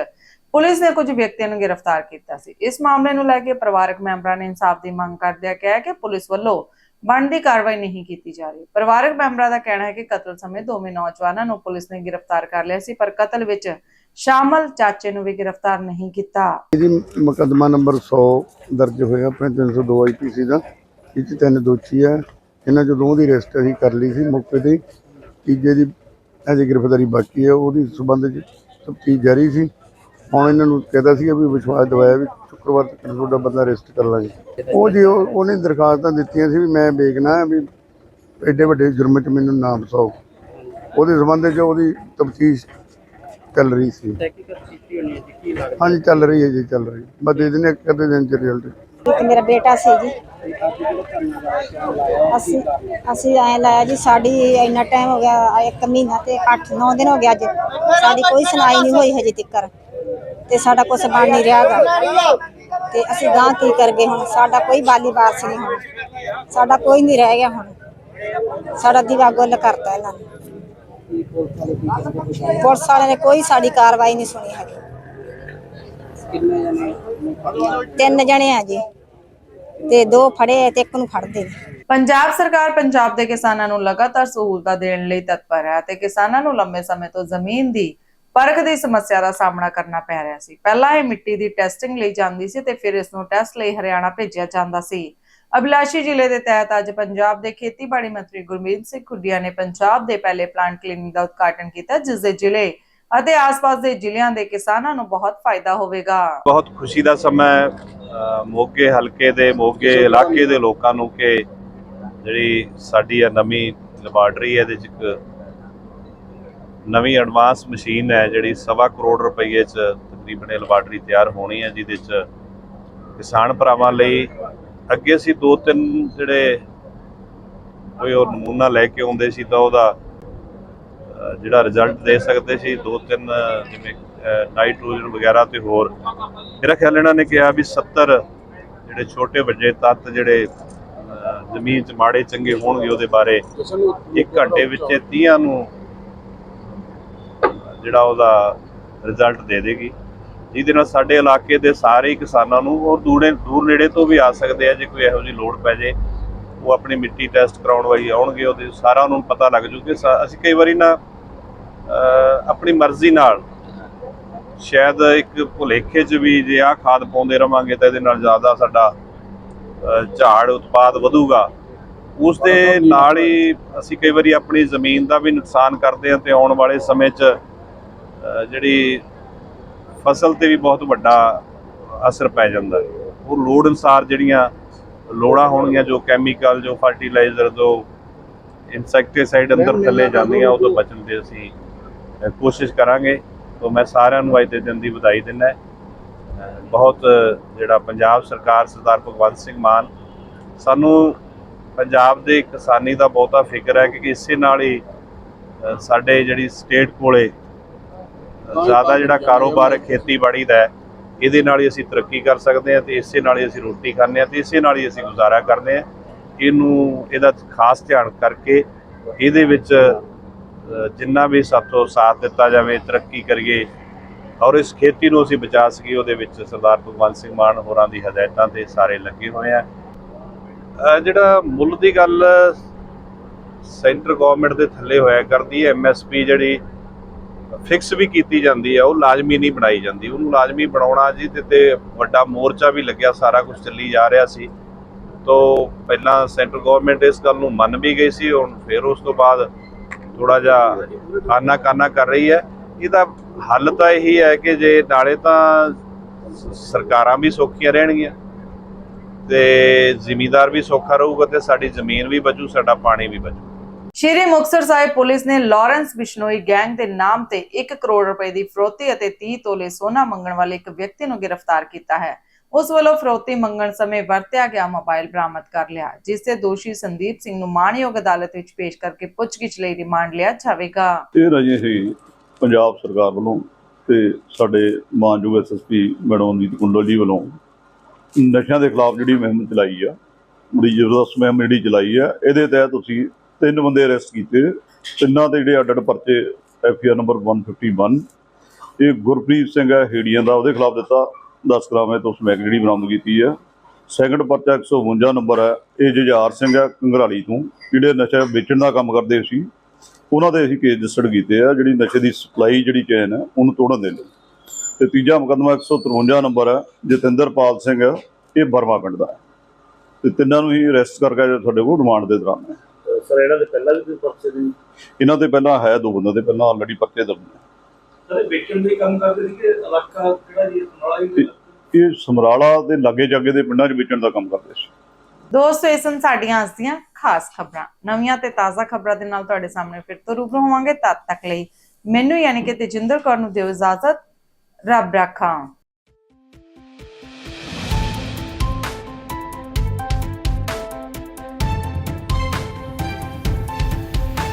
ਪੁਲਿਸ ਨੇ ਕੁਝ ਵਿਅਕਤੀਆਂ ਨੂੰ ਗ੍ਰਿਫਤਾਰ ਕੀਤਾ ਸੀ। ਇਸ ਮਾਮਲੇ ਨੂੰ ਲੈ ਕੇ ਪਰਿਵਾਰਕ ਮੈਂਬਰਾਂ ਨੇ ਇਨਸਾਫ ਦੀ ਮੰਗ ਕਰਦਿਆਂ ਕਿਹਾ ਕਿ ਪੁਲਿਸ ਵੱਲੋਂ ਬਣਦੀ ਕਾਰਵਾਈ ਨਹੀਂ ਕੀਤੀ ਜਾ ਰਹੀ। ਪਰਿਵਾਰਕ ਮੈਂਬਰਾਂ ਦਾ ਕਹਿਣਾ ਹੈ ਕਿ ਕਤਲ ਸਮੇਂ ਦੋਵੇਂ ਨੌਜਵਾਨਾਂ ਨੂੰ ਪੁਲਿਸ ਨੇ ਗ੍ਰਿਫਤਾਰ ਕਰ ਲਿਆ ਸੀ, ਪਰ ਕਤਲ ਵਿੱਚ ਸ਼ਾਮਲ ਚਾਚੇ ਨੂੰ ਵੀ ਗ੍ਰਿਫਤਾਰ ਨਹੀਂ ਕੀਤਾ। ਇਹਦੀ ਮੁਕੱਦਮਾ ਨੰਬਰ 100 ਦਰਜ ਹੋਇਆ 302 ਆਈਪੀਸੀ ਦਾ ਇਹ 'ਚ ਤਿੰਨ ਦੋਸ਼ੀ ਆ। ਇਹਨਾਂ ਚੋਂ ਦੋ ਦੀ ਅਰੈਸਟ ਅਸੀਂ ਕਰ ਲਈ ਸੀ ਮੌਕੇ ਤੇ, ਤੀਜੇ ਦੀ ਅਜੇ ਗ੍ਰਿਫਤਾਰੀ ਬਾਕੀ ਹੈ ਉਹਦੀ ਸਬੰਧ ਚ ਤਫਤੀਸ਼ ਜਾਰੀ ਸੀ। ਹੁਣ ਇਹਨਾਂ ਨੂੰ ਕਹਿੰਦਾ ਸੀ ਵੀ ਵਿਸ਼ਵਾਸ ਦਿਵਾਇਆ ਵੀ ਸ਼ੁੱਕਰਵਾਰ ਤੱਕ ਤੁਹਾਡਾ ਬੰਦਾ ਅਰੈਸਟ ਕਰ ਲਾਂਗੇ। ਉਹ ਜੀ ਉਹ- ਉਹਨੇ ਦਰਖਾਸਤਾਂ ਦਿੱਤੀਆਂ ਸੀ ਵੀ ਮੈਂ ਵੇਖਣਾ ਵੀ ਐਡੇ ਵੱਡੇ ਜੁਰਮ 'ਚ ਮੈਨੂੰ ਨਾ ਫਸਾਓ ਉਹਦੇ ਸੰਬੰਧ 'ਚ ਉਹਦੀ ਤਫਤੀਸ਼ ਚੱਲ ਰਹੀ ਸੀ। ਹਾਂਜੀ ਚੱਲ ਰਹੀ ਹੈ ਜੀ ਚੱਲ ਰਹੀ ਬਸ ਦੇ ਦਿੰਦੇ ਇੱਕ ਅੱਧੇ ਦਿਨ ਚ ਰਿਜ਼ਲਟ ਇੱਕ ਮੇਰਾ ਬੇਟਾ ਸੀ ਜੀ। ਅਸੀਂ ਅਸੀਂ ਐ ਲਾਇਆ ਜੀ, ਸਾਡੀ ਇੰਨਾ ਟਾਈਮ ਹੋ ਗਿਆ, ਇੱਕ ਮਹੀਨਾ ਤੇ 8-9 ਦਿਨ ਹੋ ਗਿਆ ਅੱਜ। ਸਾਡੀ ਕੋਈ ਸੁਣਾਈ ਨਹੀਂ ਹੋਈ ਹਜੇ ਤੱਕ ਤੇ ਸਾਡਾ ਕੁਛ ਬਣ ਨਹੀਂ ਰਿਹਾਗਾ ਤੇ ਅਸੀਂ ਗਾਂ ਕੀ ਕਰਗੇ ਹੁਣ? ਸਾਡਾ ਕੋਈ ਬਾਲੀ ਬਾਸ ਨਹੀਂ ਹੁਣ। ਸਾਡਾ ਕੋਈ ਨਹੀਂ ਰਹਿ ਗਿਆ ਹੁਣ। ਸਾਡਾ ਦੀਵਾ ਗੁੱਲ ਕਰਤਾ ਇਹਨਾਂ ਨੇ। ਪੁਲਿਸ ਵਾਲਿਆਂ ਨੇ ਕੋਈ ਸਾਡੀ ਕਾਰਵਾਈ ਨਹੀਂ ਸੁਣੀ ਹੈਗੀ ਕਿੰਨੇ ਜਣੇ ਤਿੰਨ ਜਣੇ ਆ ਜੀ। ਤੇ ਦੋ ਫੜੇ ਤੇ ਇੱਕ ਨੂੰ ਫੜਦੇ ਨੇ ਪੰਜਾਬ ਸਰਕਾਰ ਪੰਜਾਬ ਦੇ ਕਿਸਾਨਾਂ ਨੂੰ ਲਗਾਤਾਰ ਸਹੂਲਤਾਂ ਦੇਣ ਲਈ ਤਤਪਰ ਹੈ ਤੇ ਕਿਸਾਨਾਂ ਨੂੰ ਲੰਬੇ ਸਮੇਂ ਤੋਂ ਜ਼ਮੀਨ ਦੀ ਪਰਖ ਦੀ ਸਮੱਸਿਆ ਦਾ ਸਾਹਮਣਾ ਕਰਨਾ ਪੈ ਰਿਹਾ ਸੀ। ਪਹਿਲਾਂ ਇਹ ਮਿੱਟੀ ਦੀ ਟੈਸਟਿੰਗ ਲਈ ਜਾਂਦੀ ਸੀ ਤੇ ਫਿਰ ਇਸ ਨੂੰ ਟੈਸਟ ਲਈ ਹਰਿਆਣਾ ਭੇਜਿਆ ਜਾਂਦਾ ਸੀ। ਅਭਿਲਾਸ਼ੀ ਜ਼ਿਲ੍ਹੇ ਦੇ ਤਹਿਤ ਅੱਜ ਪੰਜਾਬ ਦੇ ਖੇਤੀਬਾੜੀ ਮੰਤਰੀ ਗੁਰਮੀਤ ਸਿੰਘ ਖੁੱਡੀਆ ਨੇ ਪੰਜਾਬ ਦੇ ਪਹਿਲੇ ਪਲਾਂਟ ਕਲੀਨਿਕ ਦਾ ਉਦਘਾਟਨ ਕੀਤਾ, ਜਿਸ ਦੇ ਜ਼ਿਲ੍ਹੇ ਅਤੇ ਆਸ-ਪਾਸ ਦੇ ਜ਼ਿਲ੍ਹਿਆਂ ਦੇ ਕਿਸਾਨਾਂ ਨੂੰ ਬਹੁਤ ਫਾਇਦਾ ਹੋਵੇਗਾ। ਬਹੁਤ ਖੁਸ਼ੀ ਦਾ ਸਮਾਂ ਹੈ ਮੋਗੇ ਹਲਕੇ ਦੇ, ਮੋਗੇ ਇਲਾਕੇ ਦੇ ਲੋਕਾਂ ਨੂੰ ਕਿ ਜਿਹੜੀ ਸਾਡੀ ਇਹ ਨਵੀਂ ਲੈਬਾਰਟਰੀ ਹੈ, ਇਹਦੇ ਚ ਇੱਕ ਨਵੀਂ ਐਡਵਾਂਸ ਮਸ਼ੀਨ ਹੈ, ਜਿਹੜੀ ਸਵਾ ਕਰੋੜ ਰੁਪਏ ਚ ਤਕਰੀਬਨ ਇਹ ਲੈਬਾਰਟਰੀ ਤਿਆਰ ਹੋਣੀ ਹੈ, ਜਿਹਦੇ ਚ ਕਿਸਾਨ ਭਰਾਵਾਂ ਲਈ ਅੱਗੇ ਅਸੀਂ ਦੋ ਤਿੰਨ ਜਿਹੜੇ ਕੋਈ ਉਹ ਨਮੂਨਾ ਲੈ ਕੇ ਆਉਂਦੇ ਸੀ ਤਾਂ ਉਹਦਾ ਜਿਹੜਾ ਰਿਜ਼ਲਟ ਦੇ ਸਕਦੇ ਸੀ ਦੋ ਤਿੰਨ ਜਿਵੇਂ ਅ, ਨਾਈਟ੍ਰੋਜਨ ਵਗੈਰਾ ਤੇ ਹੋਰ। ਮੇਰਾ ਖਿਆਲ ਇਹਨਾਂ ਨੇ ਕਿਹਾ ਵੀ 70 ਜਿਹੜੇ ਛੋਟੇ ਵੱਡੇ ਤੱਤ ਜਿਹੜੇ ਜ਼ਮੀਨ 'ਚ ਮਾੜੇ ਚੰਗੇ ਹੋਣਗੇ ਉਹਦੇ ਬਾਰੇ ਇੱਕ ਘੰਟੇ ਵਿੱਚ ਇਹ 30 ਨੂੰ ਜਿਹੜਾ ਉਹਦਾ ਰਿਜ਼ਲਟ ਦੇ ਦੇਗੀ। ਜਿਹਦੇ ਨਾਲ ਸਾਡੇ ਇਲਾਕੇ ਦੇ ਸਾਰੇ ਕਿਸਾਨਾਂ ਨੂੰ ਔਰ ਦੂਰੇ ਦੂਰ ਨੇੜੇ ਤੋਂ ਵੀ ਆ ਸਕਦੇ ਆ ਜੇ ਕੋਈ ਇਹੋ ਜਿਹੀ ਲੋੜ ਪੈ ਜੇ। ਉਹ ਆਪਣੀ ਮਿੱਟੀ ਟੈਸਟ ਕਰਾਉਣ ਵਾਲੀ ਆਉਣਗੇ, ਉਹਦੇ ਸਾਰਾ ਉਹਨਾਂ ਨੂੰ ਪਤਾ ਲੱਗ ਜੂ ਕਿ ਅਸੀਂ ਕਈ ਵਾਰੀ ਨਾ ਆਪਣੀ ਮਰਜ਼ੀ ਨਾਲ ਸ਼ਾਇਦ ਇੱਕ ਭੁਲੇਖੇ 'ਚ ਵੀ ਜੇ ਆਹ ਖਾਦ ਪਾਉਂਦੇ ਰਵਾਂਗੇ ਤਾਂ ਇਹਦੇ ਨਾਲ ਜ਼ਿਆਦਾ ਸਾਡਾ ਝਾੜ ਉਤਪਾਦ ਵਧੂਗਾ। ਉਸ ਦੇ ਨਾਲ ਹੀ ਅਸੀਂ ਕਈ ਵਾਰੀ ਆਪਣੀ ਜ਼ਮੀਨ ਦਾ ਵੀ ਨੁਕਸਾਨ ਕਰਦੇ ਹਾਂ ਤੇ ਆਉਣ ਵਾਲੇ ਸਮੇਂ 'ਚ ਜਿਹੜੀ ਫਸਲ ਤੇ ਵੀ ਬਹੁਤ ਵੱਡਾ ਅਸਰ ਪੈ ਜਾਂਦਾ। ਹੈ ਉਹ ਲੋੜ ਅਨੁਸਾਰ ਜਿਹੜੀਆਂ ਲੋੜਾਂ ਹੋਣਗੀਆਂ ਜੋ ਕੈਮੀਕਲ ਜੋ ਫਰਟੀਲਾਈਜ਼ਰ ਜੋ ਇਨਸੈਕਟੀਸਾਈਡ ਅੰਦਰ ਥੱਲੇ ਜਾਂਦੀਆਂ ਉਹ ਤੋਂ ਬਚਣ ਦੇ ਅਸੀਂ ਕੋਸ਼ਿਸ਼ ਕਰਾਂਗੇ। ਤੋਂ ਮੈਂ ਸਾਰਿਆਂ ਨੂੰ ਅੱਜ ਦੇ ਦਿਨ ਦੀ ਵਧਾਈ ਦਿੰਦਾ ਬਹੁਤ ਜਿਹੜਾ ਪੰਜਾਬ ਸਰਕਾਰ ਸਰਦਾਰ ਭਗਵੰਤ ਸਿੰਘ ਮਾਨ ਸਾਨੂੰ ਪੰਜਾਬ ਦੇ ਕਿਸਾਨੀ ਦਾ ਬਹੁਤਾ ਫਿਕਰ ਹੈ ਕਿ ਇਸੇ ਨਾਲ ਹੀ ਸਾਡੇ ਜਿਹੜੀ ਸਟੇਟ ਕੋਲੇ ਜ਼ਿਆਦਾ ਜਿਹੜਾ ਕਾਰੋਬਾਰ ਖੇਤੀਬਾੜੀ ਦਾ ਹੈ ਇਹਦੇ ਨਾਲ ਹੀ ਅਸੀਂ ਤਰੱਕੀ ਕਰ ਸਕਦੇ ਹਾਂ ਤੇ ਇਸੇ ਨਾਲ ਹੀ ਅਸੀਂ ਰੋਟੀ ਖਾਂਦੇ ਹਾਂ ਤੇ ਇਸੇ ਨਾਲ ਹੀ ਅਸੀਂ ਗੁਜ਼ਾਰਾ ਕਰਦੇ ਹਾਂ। ਇਹਨੂੰ, ਇਹਦਾ ਖਾਸ ਧਿਆਨ ਕਰਕੇ ਇਹਦੇ ਵਿੱਚ ਜਿੰਨਾ ਵੀ ਸਾਥੋਂ ਸਾਥ ਦਿੱਤਾ ਜਾਵੇ, ਤਰੱਕੀ ਕਰੀਏ ਔਰ ਇਸ ਖੇਤੀ ਨੂੰ ਅਸੀਂ ਬਚਾ ਸਕੀਏ, ਉਹਦੇ ਵਿੱਚ ਸਰਦਾਰ ਭਗਵੰਤ ਸਿੰਘ ਮਾਨ ਹੋਰਾਂ ਦੀ ਹਦਾਇਤਾਂ ਤੇ ਸਾਰੇ ਲੱਗੇ ਹੋਏ ਆ। ਜਿਹੜਾ ਮੁੱਲ ਦੀ ਗੱਲ ਸੈਂਟਰ ਗਵਰਨਮੈਂਟ ਦੇ ਥੱਲੇ ਹੋਇਆ ਕਰਦੀ ਹੈ ਐਮਐਸਪੀ ਜਿਹੜੀ ਫਿਕਸ ਵੀ ਕੀਤੀ ਜਾਂਦੀ ਹੈ, ਉਹ ਲਾਜ਼ਮੀ ਨਹੀਂ ਬਣਾਈ ਜਾਂਦੀ। ਉਹਨੂੰ ਲਾਜ਼ਮੀ ਬਣਾਉਣਾ ਜੀ, ਤੇ ਤੇ ਵੱਡਾ ਮੋਰਚਾ ਵੀ ਲੱਗਿਆ, ਸਾਰਾ ਕੁਝ ਚੱਲੀ ਜਾ ਰਿਹਾ ਸੀ। ਤੋਂ ਪਹਿਲਾਂ ਸੈਂਟਰ ਗਵਰਨਮੈਂਟ ਇਸ ਗੱਲ ਨੂੰ ਮੰਨ ਵੀ ਗਈ ਸੀ, ਹੁਣ ਫਿਰ ਉਸ ਤੋਂ ਬਾਅਦ ਥੋੜਾ ਜਿਹਾ ਆਨਾ ਕਾਨਾ ਕਰ ਰਹੀ ਹੈ। ਇਹਦਾ ਹੱਲ ਤਾਂ ਇਹੀ ਹੈ ਕਿ ਜੇ ਨਾਲੇ ਤਾਂ ਸਰਕਾਰਾਂ ਵੀ ਸੌਖੀਆਂ ਰਹਿਣਗੀਆਂ, ਤੇ ਜ਼ਿਮੀਦਾਰ ਵੀ ਸੌਖਾ ਰਹੂਗਾ ਤੇ ਸਾਡੀ ਜ਼ਮੀਨ ਵੀ ਬਚੂ, ਸਾਡਾ ਪਾਣੀ ਵੀ ਬਚੂ। ਸ਼੍ਰੀ ਮੁਕਤਸਰ ਸਾਹਿਬ ਪੁਲਿਸ ਨੇ ਲਾਰੈਂਸ ਬਿਸ਼ਨੋਈ ਗੈਂਗ ਦੇ ਨਾਮ ਤੇ 1 ਕਰੋੜ ਰੁਪਏ ਦੀ ਫਰੋਤੀ ਅਤੇ 30 ਤੋਲੇ ਸੋਨਾ ਮੰਗਣ ਵਾਲੇ ਇੱਕ ਵਿਅਕਤੀ ਨੂੰ ਗ੍ਰਿਫਤਾਰ ਕੀਤਾ ਹੈ। ਉਸ ਵੱਲੋਂ ਫਰੋਤੀ ਮੰਗਣ ਸਮੇਂ ਵਰਤਿਆ ਗਿਆ ਮੋਬਾਈਲ ਬਰਾਮਦ ਕਰ ਲਿਆ, ਜਿਸ ਤੇ ਦੋਸ਼ੀ ਸੰਦੀਪ ਸਿੰਘ ਨੂੰ ਮਾਣਯੋਗ ਅਦਾਲਤ ਵਿੱਚ ਪੇਸ਼ ਕਰਕੇ ਪੁੱਛਗਿੱਛ ਲਈ ਰਿਮਾਂਡ ਲਿਆ ਜਾਵੇਗਾ। ਇਹ ਰਾਜੇ ਸੀ ਪੰਜਾਬ ਸਰਕਾਰ ਵੱਲੋਂ ਤੇ ਸਾਡੇ ਮਾਨਯੋਗ ਐਸਐਸਪੀ ਮੈਡਮ ਅਮਨੀਤ ਕੁੰਡਲ ਜੀ ਵੱਲੋਂ ਨਸ਼ਿਆਂ ਦੇ ਖਿਲਾਫ ਜਿਹੜੀ ਮੁਹਿੰਮ ਚਲਾਈ ਆ ਬੜੀ ਜ਼ਬਰਦਸਤ ਮੁਹਿੰਮ ਜਿਹੜੀ ਚਲਾਈ ਆ, ਇਹਦੇ ਤਹਿਤ ਤੁਸੀਂ ਤਿੰਨ ਬੰਦੇ ਅਰੈਸਟ ਕੀਤੇ। ਤਿੰਨਾਂ ਦੇ ਜਿਹੜੇ ਅੱਡ ਅੱਡ ਪਰਚੇ ਐਫਆਰ ਨੰਬਰ 151 ਇਹ ਗੁਰਪ੍ਰੀਤ ਸਿੰਘ ਹੈ, ਹੇੜੀਆਂ ਦਾ, ਉਹਦੇ ਖਿਲਾਫ ਦਿੱਤਾ। 10 ਗ੍ਰਾਮ ਹੈ ਤੋਂ ਸਮੈਕ ਜਿਹੜੀ ਬਰਾਮਦ ਕੀਤੀ ਹੈ। ਸੈਕੰਡ ਪਰਚਾ 152 ਨੰਬਰ ਹੈ। ਇਹ ਜੁਝਾਰ ਸਿੰਘ ਹੈ, ਕੰਗਰਾਲੀ ਤੋਂ। ਜਿਹੜੇ ਨਸ਼ਾ ਵੇਚਣ ਦਾ ਕੰਮ ਕਰਦੇ ਸੀ, ਉਹਨਾਂ ਦੇ ਅਸੀਂ ਕੇਸ ਰਜਿਸਟਰਡ ਕੀਤੇ ਆ। ਜਿਹੜੀ ਨਸ਼ੇ ਦੀ ਸਪਲਾਈ ਜਿਹੜੀ ਚੇਨ ਹੈ, ਉਹਨੂੰ ਤੋੜਨ ਦੇ ਲਈ। ਤੇ ਤੀਜਾ ਮੁਕੱਦਮਾ 153 ਨੰਬਰ ਹੈ। ਜਤਿੰਦਰਪਾਲ ਸਿੰਘ ਇਹ ਬਰਮਾ ਪਿੰਡ ਦਾ ਹੈ। ਤੇ ਤਿੰਨਾਂ ਨੂੰ ਹੀ ਅਰੈਸਟ ਕਰਕੇ ਤੁਹਾਡੇ ਕੋਲ ਰਿਮਾਂਡ ਦੇ ਦੌਰਾਨ ਹੈ। ਸਰ ਇਹਨਾਂ ਦੇ ਪਹਿਲਾਂ ਵੀ ਕੋਈ ਪਰਚੇ ਨਹੀਂ? ਇਹਨਾਂ ਤੇ ਪਹਿਲਾਂ ਹੈ ਦੋ ਬੰਦੇ ਦੇ ਪਹਿਲਾਂ ਆਲਰੇਡੀ ਪਰਚੇ ਦਰਜ ਨੇ। ਸਰ ਵੇਚਣ ਦੇ ਕੰਮ ਕਰਦੇ ਸੀ ਕਿ ਇਲਾਕਾ ਕਿਹੜਾ ਜੀ ਨਾਲਾ ਹੀ ਇਹ- ਇਹ ਸਮਰਾਲਾ ਦੇ ਲਾਗੇ ਜਾਗੇ ਦੇ ਪਿੰਡਾਂ 'ਚ ਵੇਚਣ ਦਾ ਕੰਮ ਕਰਦੇ ਸੀ। ਦੋਸਤੋ ਇਹ ਸਨ ਸਾਡੀਆਂ ਅੱਜ ਦੀਆਂ ਖਾਸ ਖਬਰਾਂ। ਨਵੀਆਂ ਤੇ ਤਾਜ਼ਾ ਖਬਰਾਂ ਦੇ ਨਾਲ ਤੁਹਾਡੇ ਸਾਹਮਣੇ ਫਿਰ ਤੋਂ ਰੂਬਰੂ ਹੋਵਾਂਗੇ। ਤਦ ਤੱਕ ਲਈ ਮੈਨੂੰ ਯਾਨੀ ਕਿ ਤੇਜਿੰਦਰ ਕੌਰ ਨੂੰ ਦਿਓ ਇਜਾਜ਼ਤ। ਰੱਬ ਰਾਖਾ।